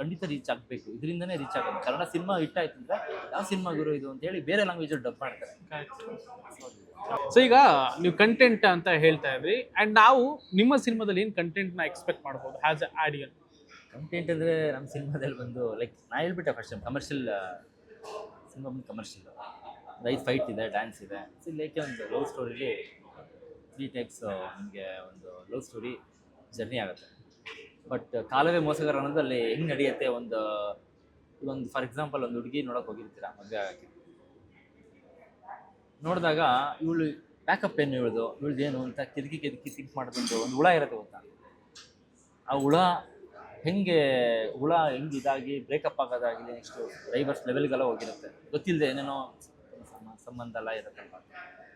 ಖಂಡಿತ ರೀಚ್ ಆಗಬೇಕು. ಇದರಿಂದನೇ ರೀಚ್ ಆಗೋದು. ಕನ್ನಡ ಸಿನಿಮಾ ಹಿಟ್ ಆಯ್ತು ಅಂದರೆ ಯಾವ ಸಿನಿಮಾ ಗುರು ಇದು ಅಂತ ಹೇಳಿ ಬೇರೆ ಲ್ಯಾಂಗ್ವೇಜ್ ಡಬ್ ಮಾಡ್ತಾರೆ. ಸೊ ಈಗ ನೀವು ಕಂಟೆಂಟ್ ಅಂತ ಹೇಳ್ತಾ ಇದ್ರಿ. ಅಂಡ್ ನಾವು ನಿಮ್ಮ ಸಿನಿಮಾದಲ್ಲಿ ಏನು ಕಂಟೆಂಟ್ನ ಎಕ್ಸ್ಪೆಕ್ಟ್ ಮಾಡ್ಬೋದು ಆಸ್ ಅ ಆಡಿಯನ್ ಕಂಟೆಂಟ್ ಅಂದರೆ ನಮ್ಮ ಸಿನಿಮಾದಲ್ಲಿ ಬಂದು ಲೈಕ್ ನಾ ಹೇಳ್ಬಿಟ್ಟೆ ಫಸ್ಟ್ ಟೈಮ್ ಕಮರ್ಷಿಯಲ್ ಸಿನಿಮಾ ಬಂದು ಕಮರ್ಷಿಯಲ್ ಲೈಫ್ ಫೈಟ್ ಇದೆ ಡ್ಯಾನ್ಸ್ ಇದೆ. ಸೊ ಲೈಕ್ ಒಂದು ಲವ್ ಸ್ಟೋರಿಲಿ ತ್ರೀ ಟೈಪ್ಸ್ ನಿಮಗೆ ಒಂದು ಲವ್ ಸ್ಟೋರಿ ಜರ್ನಿ ಆಗುತ್ತೆ. ಬಟ್ ಕಾಲವೇ ಮೋಸಗಾರ ಅನ್ನೋದಲ್ಲಿ ಹೆಂಗೆ ನಡೆಯುತ್ತೆ ಒಂದು ಒಂದು ಫಾರ್ ಎಕ್ಸಾಂಪಲ್ ಒಂದು ಹುಡುಗಿ ನೋಡೋಕೆ ಹೋಗಿರ್ತೀರಾ ಮದುವೆ ಆಗಿ ನೋಡಿದಾಗ ಇವಳು ಬ್ಯಾಕಪ್ ಏನು ಇವಳ್ದು? ಏನು ಅಂತ ಕಿರಿಕಿ ಕಿರಿಕಿ ಥಿಂಕ್ ಮಾಡಿದಂದು ಒಂದು ಹುಳ ಇರುತ್ತೆ ಗೊತ್ತಾ? ಆ ಹುಳ ಹೆಂಗೆ ಹುಳ ಹೆಂಗೆ ಇದಾಗಿ ಬ್ರೇಕಪ್ ಆಗೋದಾಗಲಿ ನೆಕ್ಸ್ಟು ಡೈವರ್ಸ್ ಲೆವೆಲ್ಗೆಲ್ಲ ಹೋಗಿರುತ್ತೆ. ಗೊತ್ತಿಲ್ಲದೆ ಏನೇನೋ ಸಂಬಂಧ ಎಲ್ಲ ಇರುತ್ತಲ್ಲ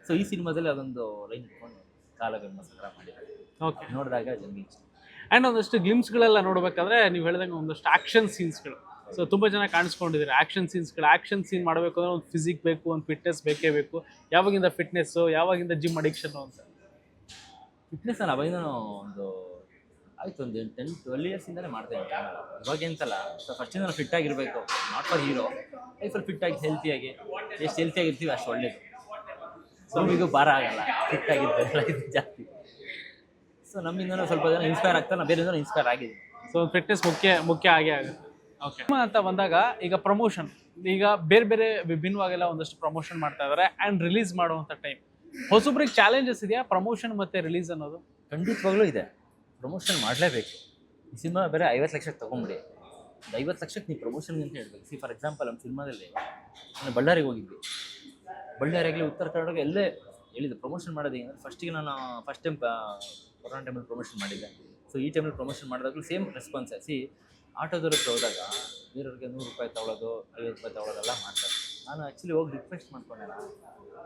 ಸೊ ಈ ಸಿನಿಮಾದಲ್ಲಿ ಅದೊಂದು ಲೈನ್ ಇಟ್ಕೊಂಡು ಕಾಲವೇ ಮೋಸಗಾರ ಮಾಡಿದ್ದಾರೆ ಓಕೆ ನೋಡಿದಾಗ ಜನರಿಗೆ ಇಷ್ಟ ಆ್ಯಂಡ್ ಒಂದಷ್ಟು ಗ್ಲಿಮ್ಸ್ಗಳೆಲ್ಲ ನೋಡಬೇಕಾದ್ರೆ ನೀವು ಹೇಳಿದಂಗೆ ಒಂದಷ್ಟು ಆ್ಯಕ್ಷನ್ ಸೀನ್ಸ್ಗಳು ಸೊ ತುಂಬ ಜನ ಕಾಣಿಸ್ಕೊಂಡಿದ್ದಾರೆ. ಆ್ಯಕ್ಷನ್ ಸೀನ್ಸ್ಗಳು ಆ್ಯಕ್ಷನ್ ಸೀನ್ ಮಾಡಬೇಕು ಅಂದರೆ ಒಂದು ಫಿಸಿಕ್ ಬೇಕು, ಒಂದು ಫಿಟ್ನೆಸ್ ಬೇಕೇ ಬೇಕು. ಯಾವಾಗಿಂದ ಫಿಟ್ನೆಸ್ಸು ಯಾವಾಗಿಂದ ಜಿಮ್ ಅಡಿಕ್ಷನ್ ಅಂತ? ಫಿಟ್ನೆಸ್ ನಾನು ಅವಾಗಿಂದ ಒಂದು ಆಯ್ತು, ಒಂದು ಟೆನ್ ಟ್ವೆಲ್ ಇಯರ್ಸಿಂದಲೇ ಮಾಡ್ತಾ ಇದ್ದೆ ಇವಾಗ ಎಂತಲ್ಲ, ಸೊ ಫಸ್ಟಿಂದ ನಾನು ಫಿಟ್ ಆಗಿರಬೇಕು. ನಾಟ್ ಫಾರ್ ಹೀರೋ ಲೈಫಲ್ಲಿ ಫಿಟ್ ಆಗಿ ಹೆಲ್ತಿಯಾಗಿ ಎಷ್ಟು ಹೆಲ್ತಿಯಾಗಿರ್ತೀವಿ ಅಷ್ಟು ಒಳ್ಳೇದು. ಸೊ ಈಗ ಭಾರ ಆಗಲ್ಲ. ಫಿಟ್ ಜಾಸ್ತಿ. ಸೊ ನಮ್ಮಿಂದ ಸ್ವಲ್ಪ ಜನ ಇನ್ಸ್ಪೈರ್ ಆಗ್ತಾರೆ ನಾವು ಬೇರೆ ಇನ್ಸ್ಪೈರ್ ಆಗಿದ್ದೀವಿ. ಸೊ ಫಿಟ್ನೆಸ್ ಮುಖ್ಯ ಮುಖ್ಯ ಆಗೇ ಆಗುತ್ತೆ. ಓಕೆ ಅಂತ ಬಂದಾಗ ಈಗ ಪ್ರಮೋಷನ್ ಈಗ ಬೇರೆ ಬೇರೆ ವಿಭಿನ್ನವಾಗೆಲ್ಲ ಒಂದಷ್ಟು ಪ್ರಮೋಷನ್ ಮಾಡ್ತಾ ಇದ್ದಾರೆ ಆ್ಯಂಡ್ ರಿಲೀಸ್ ಮಾಡುವಂಥ ಟೈಮ್ ಹೊಸಬ್ರಿಗೆ ಚಾಲೆಂಜಸ್ ಇದೆಯಾ? ಪ್ರಮೋಷನ್ ಮತ್ತು ರಿಲೀಸ್ ಅನ್ನೋದು? ಖಂಡಿತವಾಗ್ಲೂ ಇದೆ. ಪ್ರಮೋಷನ್ ಮಾಡಲೇಬೇಕು. ಈ ಸಿನಿಮಾ ಬೇರೆ ಐವತ್ತು ಲಕ್ಷಕ್ಕೆ ತೊಗೊಂಬಿಡಿ. ಒಂದು ಐವತ್ತು ಲಕ್ಷಕ್ಕೆ ನೀವು ಪ್ರಮೋಷನ್ ಅಂತ ಹೇಳ್ಬೇಕು. ಸಿ ಫಾರ್ ಎಕ್ಸಾಂಪಲ್ ನಮ್ಮ ಸಿನಿಮಾದಲ್ಲಿ ನಾನು ಬಳ್ಳಾರಿಗೆ ಹೋಗಿದ್ವಿ ಬಳ್ಳಾರಿಯಾಗಲಿ ಉತ್ತರ ಕರ್ನಾಟಕ ಎಲ್ಲೇ ಹೇಳಿದ್ದು ಪ್ರಮೋಷನ್ ಮಾಡೋದು ಏನಂದ್ರೆ ಫಸ್ಟಿಗೆ ನಾನು ಫಸ್ಟ್ ಟೈಮ್ ಕೊರೋನಾ ಟೈಮಲ್ಲಿ ಪ್ರಮೋಷನ್ ಮಾಡಿದ್ದೆ ಸೊ ಈ ಟೈಮಲ್ಲಿ ಪ್ರಮೋಷನ್ ಮಾಡಿದಾಗಲೂ ಸೇಮ್ ರೆಸ್ಪಾನ್ಸ್ ಸಿ ಆಟೋದವ್ರ ಹತ್ರ ಹೋದಾಗ ಬೇರೆಯವ್ರಿಗೆ ನೂರು ರೂಪಾಯಿ ತೊಗೊಳೋದು, ಐವತ್ತು ರೂಪಾಯಿ ತೊಗೊಳೋದೆಲ್ಲ ಮಾಡ್ತಾರೆ. ನಾನು ಆ್ಯಕ್ಚುಲಿ ಹೋಗಿ ರಿಕ್ವೆಸ್ಟ್ ಮಾಡ್ಕೊಂಡೆ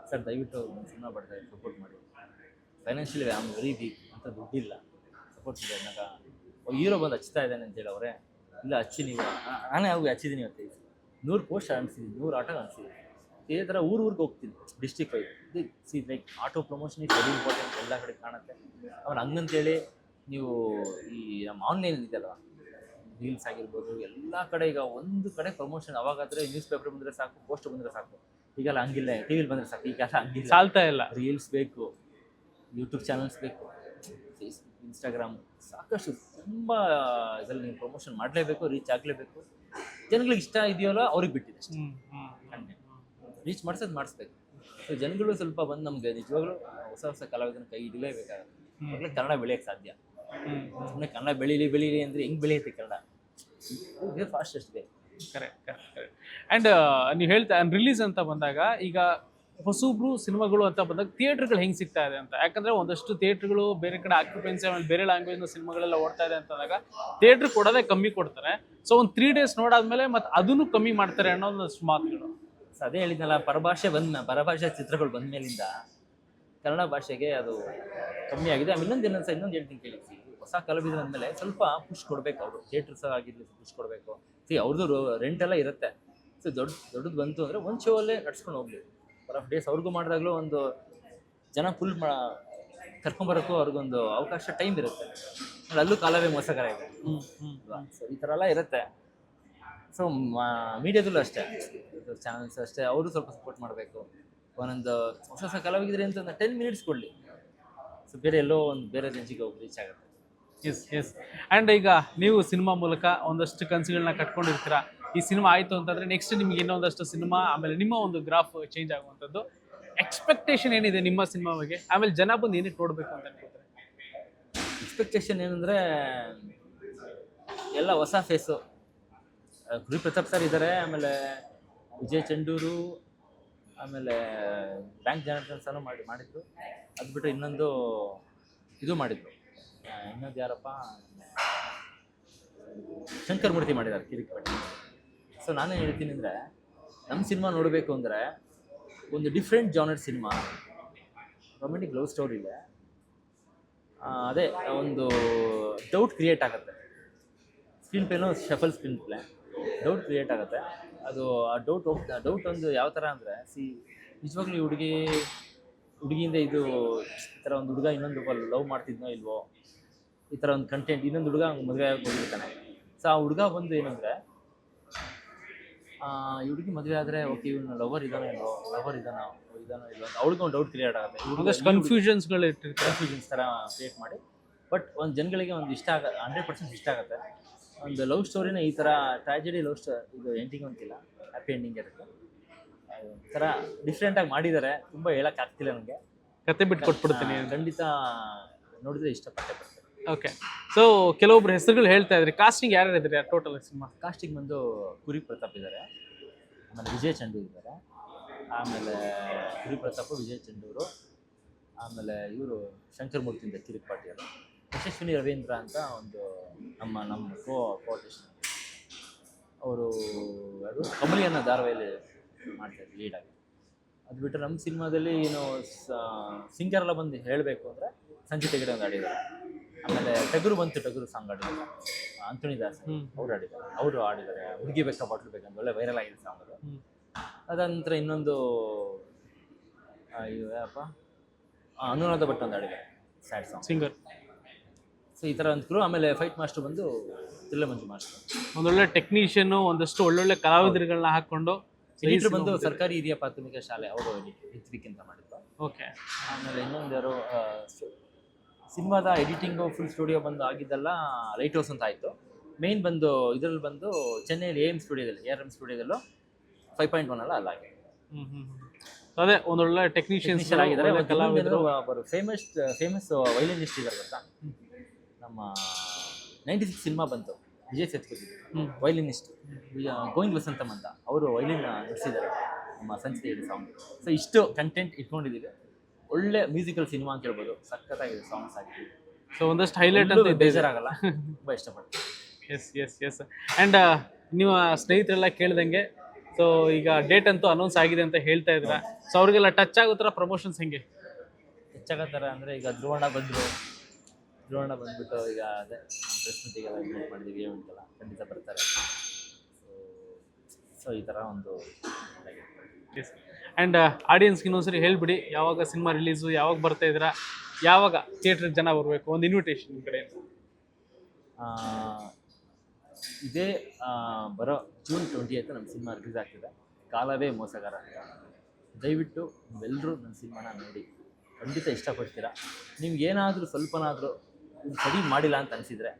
ಸರ್, ದಯವಿಟ್ಟು ಸಿನಿಮಾ ಬರ್ತಾರೆ ಸಪೋರ್ಟ್ ಮಾಡಿ. ಫೈನಾನ್ಷಿಯಲಿ ಆಮ್ ವೆರಿ ವೀಕ್ ಅಂತ ದುಡ್ಡಿಲ್ಲ. ಸಪೋರ್ಟ್ ಮಾಡಿ ಅಂದಾಗ ಹೀರೋ ಬಂದು ಹಚ್ತಾ ಇದ್ದಾನೆ ಅಂತೇಳಿ ಅವರೇ ಇಲ್ಲ, ಹಚ್ಚಿ ನೀವು. ನಾನೇ ಹೋಗಿ ಹಚ್ಚಿದ್ದೀನಿ ಇವತ್ತು. ನೂರು ಪೋಸ್ಟ್ ಅನಿಸಿದ್ದೀನಿ ನೂರು ಆಟೋ ಅನಿಸಿದ್ದೀನಿ ಇದೇ ಥರ ಊರು ಊರಿಗೆ ಹೋಗ್ತೀನಿ. District wise see like auto promotion is very important ಎಲ್ಲ ಕಡೆ ಕಾಣುತ್ತೆ. ಅವ್ನು ಹಂಗಂತೇಳಿ ನೀವು ಈ ನಮ್ಮ ಆನ್ಲೈನ್ ಇದೆಯಲ್ಲ ರೀಲ್ಸ್ ಆಗಿರ್ಬೋದು ಎಲ್ಲ ಕಡೆ ಈಗ ಒಂದು ಕಡೆ ಪ್ರಮೋಷನ್ ಅವಾಗಾದರೆ ನ್ಯೂಸ್ ಪೇಪರ್ ಬಂದರೆ ಸಾಕು ಪೋಸ್ಟ್ ಬಂದರೆ ಸಾಕು. ಈಗೆಲ್ಲ ಹಂಗಿಲ್ಲ ಟಿ ವಿಲಿ ಬಂದರೆ ಸಾಕು ಈಗೆಲ್ಲ ಹಂಗಿಲ್ಲ. ಸಾಲ್ತಾ ಇಲ್ಲ. ರೀಲ್ಸ್ ಬೇಕು ಯೂಟ್ಯೂಬ್ ಚಾನಲ್ಸ್ ಬೇಕು ಫೇಸ್ಬುಕ್ ಇನ್ಸ್ಟಾಗ್ರಾಮ್ ಸಾಕಷ್ಟು ತುಂಬ ಇದರಲ್ಲಿ ನೀವು ಪ್ರಮೋಷನ್ ಮಾಡಲೇಬೇಕು ರೀಚ್ ಆಗಲೇಬೇಕು. ಜನಗಳಿಗೆ ಇಷ್ಟ ಇದೆಯಲ್ಲ ಅವ್ರಿಗೆ ಬಿಟ್ಟಿದೆ ಅಷ್ಟೇ ಹ್ಮ್ ಹ್ಮ್ ಖಂಡಿತ ರೀಚ್ ಮಾಡ್ಸೋದು ಮಾಡಿಸ್ಬೇಕು. ಸೊ ಜನಗಳು ಸ್ವಲ್ಪ ಬಂದು ನಮ್ಗೆ ನಿಜವಾಗ್ಲೂ ಹೊಸ ಹೊಸ ಕಲಾವಿದನ ಕೈ ಹಿಡಿಲೇಬೇಕಾಗುತ್ತೆ. ಅವಾಗಲೇ ಕನ್ನಡ ಬೆಳೆಯೋಕ್ಕೆ ಸಾಧ್ಯ. ಸುಮ್ಮನೆ ಕನ್ನಡ ಬೆಳೀಲಿ ಬೆಳೀಲಿ ಅಂದರೆ ಹೆಂಗೆ ಬೆಳೆಯುತ್ತೆ ಕನ್ನಡ? ಇದೇ fastest way correct correct and ನೀವು ಹೇಳ್ತಾ ರಿಲೀಸ್ ಅಂತ ಬಂದಾಗ ಈಗ ಹೊಸಬ್ರು ಸಿನಿಮಾಗಳು ಅಂತ ಬಂದಾಗ ಥಿಯೇಟ್ರ್ಗಳು ಹೆಂಗೆ ಸಿಗ್ತಾ ಇದೆ ಅಂತ. ಯಾಕಂದ್ರೆ ಒಂದಷ್ಟು ಥಿಯೇಟ್ರ್ಗಳು ಬೇರೆ ಕಡೆ ಆಕ್ಯುಪೆನ್ಸಿ ಆಮೇಲೆ ಬೇರೆ ಲ್ಯಾಂಗ್ವೇಜ್ನ ಸಿನಿಮಾಗಳೆಲ್ಲ ಓಡ್ತಾ ಇದೆ ಅಂತಂದಾಗ ಥಿಯೇಟ್ರ್ ಕೊಡೋದೇ ಕಮ್ಮಿ ಕೊಡ್ತಾರೆ. ಸೊ ಒಂದು ತ್ರೀ ಡೇಸ್ ನೋಡಾದ್ಮೇಲೆ ಮತ್ತೆ ಅದನ್ನು ಕಮ್ಮಿ ಮಾಡ್ತಾರೆ ಅನ್ನೋ ಒಂದಷ್ಟು ಮಾತುಗಳು. ಸೊ ಅದೇ ಹೇಳಿದ್ನಲ್ಲ ಪರಭಾಷೆ ಬಂದ ಪರಭಾಷೆ ಚಿತ್ರಗಳು ಬಂದ ಮೇಲಿಂದ ಕನ್ನಡ ಭಾಷೆಗೆ ಅದು ಕಮ್ಮಿ ಆಗಿದೆ. ಆಮೇಲೆ ಇನ್ನೊಂದು ಏನಂತ ಇನ್ನೊಂದು ಹೇಳ್ತೀನಿ ಕೇಳಿ. ಹೊಸ ಕಲಾವಿದರು ಅಂದಮೇಲೆ ಸ್ವಲ್ಪ ಪುಷ್ ಕೊಡಬೇಕು ಅವರು. ಥಿಯೇಟ್ರ್ಸ್ ಆಗಿರಲಿ ಪುಷ್ ಕೊಡಬೇಕು. ಸಿ ಅವ್ರದ್ದು ರೆಂಟ್ ಎಲ್ಲ ಇರುತ್ತೆ. ಸೊ ದೊಡ್ಡ ದೊಡ್ಡದು ಬಂತು ಅಂದರೆ ಒಂದು ಶೋ ಅಲ್ಲೇ ನಡ್ಸ್ಕೊಂಡು ಹೋಗ್ಲಿ. ಫಾರ್ ಆಫ್ ಡೇಸ್ ಅವ್ರಿಗೂ ಮಾಡಿದಾಗಲೂ ಒಂದು ಜನ ಫುಲ್ ಮಾ ಕರ್ಕೊಂಬರೋಕ್ಕೂ ಅವ್ರಿಗೊಂದು ಅವಕಾಶ ಟೈಮ್ ಇರುತ್ತೆ. ಅಲ್ಲೂ ಕಾಲವೇ ಮೋಸಕರ ಇದೆ? ಸೊ ಈ ಥರ ಎಲ್ಲ ಇರುತ್ತೆ. ಸೊ ಮೀಡಿಯಾದಲ್ಲೂ ಅಷ್ಟೇ. ಚಾನಲ್ಸ್ ಅಷ್ಟೇ. ಅವರು ಸ್ವಲ್ಪ ಸಪೋರ್ಟ್ ಮಾಡಬೇಕು. ಒಂದೊಂದು ಹೊಸ ಹೊಸ ಕಲಾವಿದ್ರೆ ಅಂತ ಒಂದು ಟೆನ್ ಮಿನಿಟ್ಸ್ ಕೊಡಲಿ. ಸೊ ಬೇರೆ ಎಲ್ಲೋ ಒಂದು ಬೇರೆ ರೇಂಜಿಗೆ ಹೋಗಿ ರೀಚ್ ಆಗುತ್ತೆ. ಎಸ್ ಎಸ್ ಆ್ಯಂಡ್ ಈಗ ನೀವು ಸಿನಿಮಾ ಮೂಲಕ ಒಂದಷ್ಟು ಕನಸುಗಳನ್ನ ಕಟ್ಕೊಂಡಿರ್ತೀರಾ? ಈ ಸಿನಿಮಾ ಆಯಿತು ಅಂತಂದರೆ ನೆಕ್ಸ್ಟ್ ನಿಮ್ಗೆ ಇನ್ನೊಂದಷ್ಟು ಸಿನಿಮಾ ಆಮೇಲೆ ನಿಮ್ಮ ಒಂದು ಗ್ರಾಫ್ ಚೇಂಜ್ ಆಗುವಂಥದ್ದು. ಎಕ್ಸ್ಪೆಕ್ಟೇಷನ್ ಏನಿದೆ ನಿಮ್ಮ ಸಿನಿಮಾ ಬಗ್ಗೆ? ಆಮೇಲೆ ಜನ ಬಂದು ಏನಕ್ಕೆ ನೋಡಬೇಕು ಅಂತ ಅನ್ಕೋತಾರೆ? ಎಕ್ಸ್ಪೆಕ್ಟೇಷನ್ ಏನಂದರೆ ಎಲ್ಲ ಹೊಸ ಫೇಸು ಗುರು ಪ್ರತಾಪ್ ಸರ್ ಇದ್ದಾರೆ ಆಮೇಲೆ ವಿಜಯ್ ಚಂಡೂರು, ಆಮೇಲೆ ಬ್ಯಾಂಕ್ ಜನಾರ್ದನ್ ಸರ್ ಮಾಡಿ, ಮಾಡಿದ್ರು. ಅದು ಬಿಟ್ಟು ಇನ್ನೊಂದು ಇದು ಮಾಡಿದ್ರು. ಇನ್ನೊಂದು ಯಾರಪ್ಪ? ಶಂಕರ್ ಮೂರ್ತಿ ಮಾಡಿದ್ದಾರೆ ಕಿರಿಕ್ಪಟ್ಟಿ ಸೊ ನಾನೇನು ಹೇಳ್ತೀನಿ ಅಂದರೆ ನಮ್ಮ ಸಿನಿಮಾ ನೋಡಬೇಕು ಅಂದರೆ ಒಂದು different genre cinema. Romantic love story ಇದೆ. ಅದೇ, ಒಂದು ಡೌಟ್ ಕ್ರಿಯೇಟ್ ಆಗುತ್ತೆ. ಸ್ಕ್ರೀನ್ ಪ್ಲೇನು shuffle screenplay doubt create ಆಗುತ್ತೆ. ಅದು ಆ ಡೌಟ್ ಡೌಟ್ ಒಂದು ಯಾವ ಥರ ಅಂದರೆ ಸಿ ನಿಜವಾಗ್ಲೂ ಹುಡುಗಿ ಹುಡುಗಿಯಿಂದ ಇದು ಈ ಥರ ಒಂದು ಹುಡುಗ ಇನ್ನೊಂದು ಲವ್ ಮಾಡ್ತಿದ್ನೋ ಇಲ್ವೋ ಈ ಥರ ಒಂದು ಕಂಟೆಂಟ್ ಇನ್ನೊಂದು ಹುಡುಗ ಮದುವೆ ಆಗಿ ಹೋಗಿರ್ತಾನೆ. ಸೊ ಆ ಹುಡುಗ ಬಂದು ಏನಂದರೆ ಈ ಹುಡುಗಿ ಮದುವೆ ಆದರೆ ಓಕೆ ಇವನು ಲವರ್ ಇದಾನೋ ಇಲ್ವೋ ಲವರ್ ಇದಾನೋ ಇದಾನೋ ಇಲ್ವೋ ಅಂತ ಅವಳಿಗೆ ಒಂದು ಡೌಟ್ ಕ್ರಿಯೇಟ್ ಆಗುತ್ತೆ. ಹುಡುಗಷ್ಟು ಕನ್ಫ್ಯೂಷನ್ಸ್ಗಳು ಇಟ್ಟಿರ್ತಾರೆ. ಕನ್ಫ್ಯೂಷನ್ಸ್ ಥರ ಕ್ರಿಯೇಟ್ ಮಾಡಿ ಬಟ್ ಒಂದು ಜನಗಳಿಗೆ ಒಂದು ಇಷ್ಟ ಆಗ ಹಂಡ್ರೆಡ್ ಪರ್ಸೆಂಟ್ ಇಷ್ಟ ಆಗುತ್ತೆ. ಒಂದು ಲವ್ ಸ್ಟೋರಿನ ಈ ಥರ ಟ್ರಾಜಿಡಿ ಲವ್ ಸ್ಟೋ ಇದು ಎಂಡಿಂಗ್ ಅಂತಿಲ್ಲ. ಹ್ಯಾಪಿ ಎಂಡಿಂಗ್ ಇರುತ್ತೆ. ಒಂಥರ ಡಿಫ್ರೆಂಟಾಗಿ ಮಾಡಿದ್ದಾರೆ ತುಂಬ ಹೇಳೋಕ್ಕಾಗ್ತಿಲ್ಲ ಆಗ್ತಿಲ್ಲ ನನಗೆ. ಕತೆ ಬಿಟ್ಟು ಕೊಟ್ಬಿಡ್ತೀನಿ ಖಂಡಿತ ನೋಡಿದ್ರೆ ಇಷ್ಟಪಟ್ಟೆ ಓಕೆ ಸೊ ಕೆಲವೊಬ್ರು ಹೆಸರುಗಳು ಹೇಳ್ತಾ ಇದ್ರಿ ಕಾಸ್ಟಿಂಗ್ ಯಾರ್ಯಾರು ಇದ್ದಾರೆ? ಟೋಟಲ್ ಸಿನಿಮಾ ಕಾಸ್ಟಿಂಗ್ ಬಂದು ಕುರಿ ಪ್ರತಾಪ್ ಇದ್ದಾರೆ. ಆಮೇಲೆ ವಿಜಯ್ ಚಂದು ಇದ್ದಾರೆ. ಆಮೇಲೆ ಕುರಿ ಪ್ರತಾಪ್ ವಿಜಯ್ ಚಂಡೂರು ಆಮೇಲೆ ಇವರು ಶಂಕರ್ ಮೂರ್ತಿಯಿಂದ ಕಿರಿಕ್ ಪಾಟೀಲ್. ಯಶಸ್ವಿನಿ ರವೀಂದ್ರ ಅಂತ ಒಂದು ನಮ್ಮ ನಮ್ಮ ಕೋ ಕೋಟೇಶನ್ ಅವರು ಅದು ಕಮಲಿ ಅನ್ನೋ ಧಾರಾವಾಹಿಯಲ್ಲಿ ಮಾಡ್ತಾರೆ ಲೀಡಾಗಿ ಅದು ಬಿಟ್ಟರೆ ನಮ್ಮ ಸಿನಿಮಾದಲ್ಲಿ ಏನು ಸಿಂಗರ್ ಎಲ್ಲ ಬಂದು ಹೇಳಬೇಕು ಅಂದರೆ ಸಂಜೆ ತೆಗಡೆ ಒಂದು ಆಡಿದ್ದಾರೆ ಆಮೇಲೆ ಟಗರು ಬಂತು ಟಗರು ಸಾಂಗ್ ಆಡಿದ್ದಾರೆ ಆಂಟೋನಿ ದಾಸ್ ಅವರು ಆಡಿದ್ದಾರೆ ಅವರು ಆಡಿದ್ದಾರೆ ಹುಡುಗಿ ಬೇಕಾ ಬಾಟ್ಲು ಬೇಕಂತ ಒಳ್ಳೆ ವೈರಲ್ ಆಗಿದೆ ಸಾಂಗ್ ಅದು. ಅದಂತರ ಇನ್ನೊಂದು ಆ, ಅನುರಾಧ ಭಟ್ ಒಂದು ಆಡಿದ್ದಾರೆ ಸ್ಯಾಡ್ ಸಾಂಗ್ ಸಿಂಗರ್ ಸೊ ಈ ಥರ ಒಂದು ಕ್ರೂ ಆಮೇಲೆ ಫೈಟ್ ಮಾಸ್ಟರ್ ಬಂದು ತಿಲ್ಲ ಮಂಜು ಮಾಸ್ಟರ್ ಒಂದೊಳ್ಳೆ ಟೆಕ್ನಿಷಿಯನ್ ಒಂದಷ್ಟು ಒಳ್ಳೊಳ್ಳೆ ಕಲಾವಿದರುಗಳನ್ನ ಹಾಕೊಂಡು ಎಡಿಟರ್ ಬಂದು ಸರ್ಕಾರಿ ಹಿರಿಯ ಪ್ರಾಥಮಿಕ ಶಾಲೆ ಅವರು ರಿತ್ವಿಕ್ ಅಂತ ಮಾಡಿದ್ರು ಓಕೆ ಆಮೇಲೆ ಇನ್ನೊಂದು ಯಾರು ಸಿನಿಮಾದ ಎಡಿಟಿಂಗು ಫುಲ್ ಸ್ಟುಡಿಯೋ ಬಂದು ಆಗಿದ್ದೆಲ್ಲ ಲೈಟ್ ಹೌಸ್ ಅಂತ ಆಯಿತು. ಮೇನ್ ಬಂದು ಇದರಲ್ಲಿ ಬಂದು ಚೆನ್ನೈಯಲ್ಲಿ ಎ ಎಂ ಸ್ಟುಡಿಯೋದಲ್ಲಿ ಎ ಆರ್ ಎಂ ಸ್ಟುಡಿಯೋದಲ್ಲೂ ಫೈವ್ ಪಾಯಿಂಟ್ ಒನ್ ಅಲ್ಲ ಅಲ್ಲಾಗಿ. ಅದೇ ಒಂದೊಳ್ಳೆ ಟೆಕ್ನಿಷಿಯನ್ಸ್ ಟೆಕ್ನಿಷಿಯನ್ ಆಗಿದ್ದಾರೆ. ಫೇಮಸ್ ಫೇಮಸ್ ವೈಲಿನಿಸ್ಟ್ ಇದ್ದಾರೆ ಗೊತ್ತಾ? ನಮ್ಮ ನೈಂಟಿ ಸಿಕ್ಸ್ ಸಿನಿಮಾ ಬಂತು. ವಿಜಯ್ ಸೇತುಪತಿ. ವೈಲಿನಿಸ್ಟ್ ಗೋಯಿಂಗ್ ವಸಂತ ಅಂತ ಅವರು ವೈಲಿನ್ ನಡೆಸಿದ್ದಾರೆ ನಮ್ಮ ಸಂಸ್ಥೆ ಸಾಂಗ್ ಸೊ ಇಷ್ಟು ಕಂಟೆಂಟ್ ಇಟ್ಕೊಂಡಿದ್ದೀವಿ. ಒಳ್ಳೆ ಮ್ಯೂಸಿಕಲ್ ಸಿನಿಮಾ ಅಂತ ಹೇಳ್ಬೋದು. ಸಖತ್ತಾಗಿದೆ ಸಾಂಗ್ಸ್ ಆಗಿದೆ ಸೊ ಒಂದಷ್ಟು ಹೈಲೈಟ್ ಅಂತ ಬೇಜಾರಾಗಲ್ಲ. ತುಂಬ ಇಷ್ಟಪಡ್ತೀನಿ. ಎಸ್ ಎಸ್ ಎಸ್ ಆ್ಯಂಡ್ ನೀವು ಸ್ನೇಹಿತರೆಲ್ಲ ಕೇಳ್ದಂಗೆ ಸೊ ಈಗ ಡೇಟ್ ಅಂತೂ ಅನೌನ್ಸ್ ಆಗಿದೆ ಅಂತ ಹೇಳ್ತಾ ಇದ್ರ ಸೊ ಅವ್ರಿಗೆಲ್ಲ ಟಚ್ ಆಗೋ ಥರ ಪ್ರಮೋಷನ್ಸ್ ಹೆಂಗೆ ಥರ ಅಂದರೆ ಈಗ ಧ್ರುವಣ್ಣ ಬಂದರು. ಧ್ರುವಣ್ಣ ಬಂದ್ಬಿಟ್ಟು ಈಗ ಅದೇ ಪ್ರೆಸ್ ಮೀಟಿಗೆಲ್ಲ ಇನ್ವೈಟ್ ಮಾಡಿದ್ದೀವಿ ಈವೆಂಟ್ಗೆಲ್ಲ ಖಂಡಿತ ಬರ್ತಾರೆ. ಸೊ ಸೊ ಈ ಥರ ಒಂದು ಆ್ಯಂಡ್ ಆಡಿಯನ್ಸ್ಗೆ ಇನ್ನೊಂದ್ಸರಿ ಹೇಳ್ಬಿಡಿ ಯಾವಾಗ ಸಿನಿಮಾ ರಿಲೀಸು ಯಾವಾಗ ಬರ್ತಾ ಇದ್ದೀರಾ? ಯಾವಾಗ ಥಿಯೇಟ್ರಿಗೆ ಜನ ಬರಬೇಕು? ಒಂದು ಇನ್ವಿಟೇಷನ್ ನಿಮ್ಮ ಕಡೆ ಇದೇ ಬರೋ ಜೂನ್ ಟ್ವೆಂಟಿ ಏತ್ ನಮ್ಮ ಸಿನಿಮಾ ರಿಲೀಸ್ ಆಗ್ತಿದೆ. ಕಾಲವೇ ಮೋಸಗಾರ. ಅಂತ ದಯವಿಟ್ಟು ನೀವೆಲ್ಲರೂ ನನ್ನ ಸಿನಿಮಾನ ನೋಡಿ. ಖಂಡಿತ ಇಷ್ಟಪಡ್ತೀರಾ? ನಿಮ್ಗೆ ಏನಾದರೂ ಸ್ವಲ್ಪನಾದರೂ ಸರಿ ಮಾಡಿಲ್ಲ ಅಂತ ಅನಿಸಿದರೆ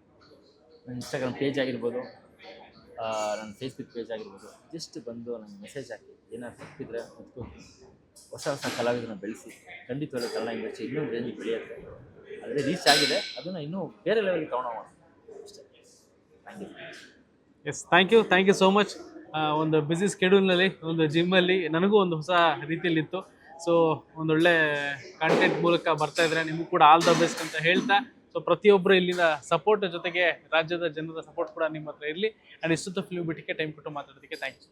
ನನ್ನ ಇನ್ಸ್ಟಾಗ್ರಾಮ್ ಪೇಜ್ ಆಗಿರ್ಬೋದು ನನ್ನ ಫೇಸ್ಬುಕ್ ಪೇಜ್ ಆಗಿರ್ಬೋದು ಜಸ್ಟ್ ಬಂದು ನನಗೆ ಮೆಸೇಜ್ ಹಾಕಿ, ಏನಾದ್ರು ತಪ್ಪಿದ್ರೆ ಮತ್ತು ಹೊಸ ಹೊಸ ಕಲಾವಿದರನ್ನ ಬೆಳೆಸಿ ಖಂಡಿತವಾಗ್ಲೂ ಕನ್ನಡ ಇಂಡಸ್ಟ್ರಿ ಇನ್ನೂ ರೇಂಜ್ ಬೆಳೆಯುತ್ತೆ. ಆದರೆ ರೀಚ್ ಆಗಿದೆ, ಅದನ್ನು ಇನ್ನೂ ಬೇರೆ ಲೆವೆಲ್ಗೆ ತೊಗೊಂಡೋಗೋಣ ಅಷ್ಟೇ. Thank you yes thank you thank you so much ಒಂದು ಬ್ಯುಸಿ ಸ್ಕೆಡ್ಯೂಲ್ನಲ್ಲಿ ಒಂದು ಜಿಮ್ಮಲ್ಲಿ ನನಗೂ ಒಂದು ಹೊಸ ರೀತಿಯಲ್ಲಿತ್ತು. ಸೊ ಒಂದೊಳ್ಳೆ ಕಂಟೆಂಟ್ ಮೂಲಕ ಬರ್ತಾ ಇದ್ರೆ ನಿಮಗೂ ಕೂಡ ಆಲ್ ದ ಬೆಸ್ಟ್ ಅಂತ ಹೇಳ್ತಾ ಸೊ ಪ್ರತಿಯೊಬ್ಬರು ಇಲ್ಲಿನ ಸಪೋರ್ಟ್ ಜೊತೆಗೆ ರಾಜ್ಯದ ಜನರ ಸಪೋರ್ಟ್ ಕೂಡ ನಿಮ್ಮ ಹತ್ರ ಇರಲಿ. ಆ್ಯಂಡ್ ಇಷ್ಟೊತ್ತು ಫಿಲ್ಮ್ ಬಿಟ್ಟಿಗೆ ಟೈಮ್ ಕೊಟ್ಟು ಮಾತಾಡೋದಕ್ಕೆ ಥ್ಯಾಂಕ್ ಯು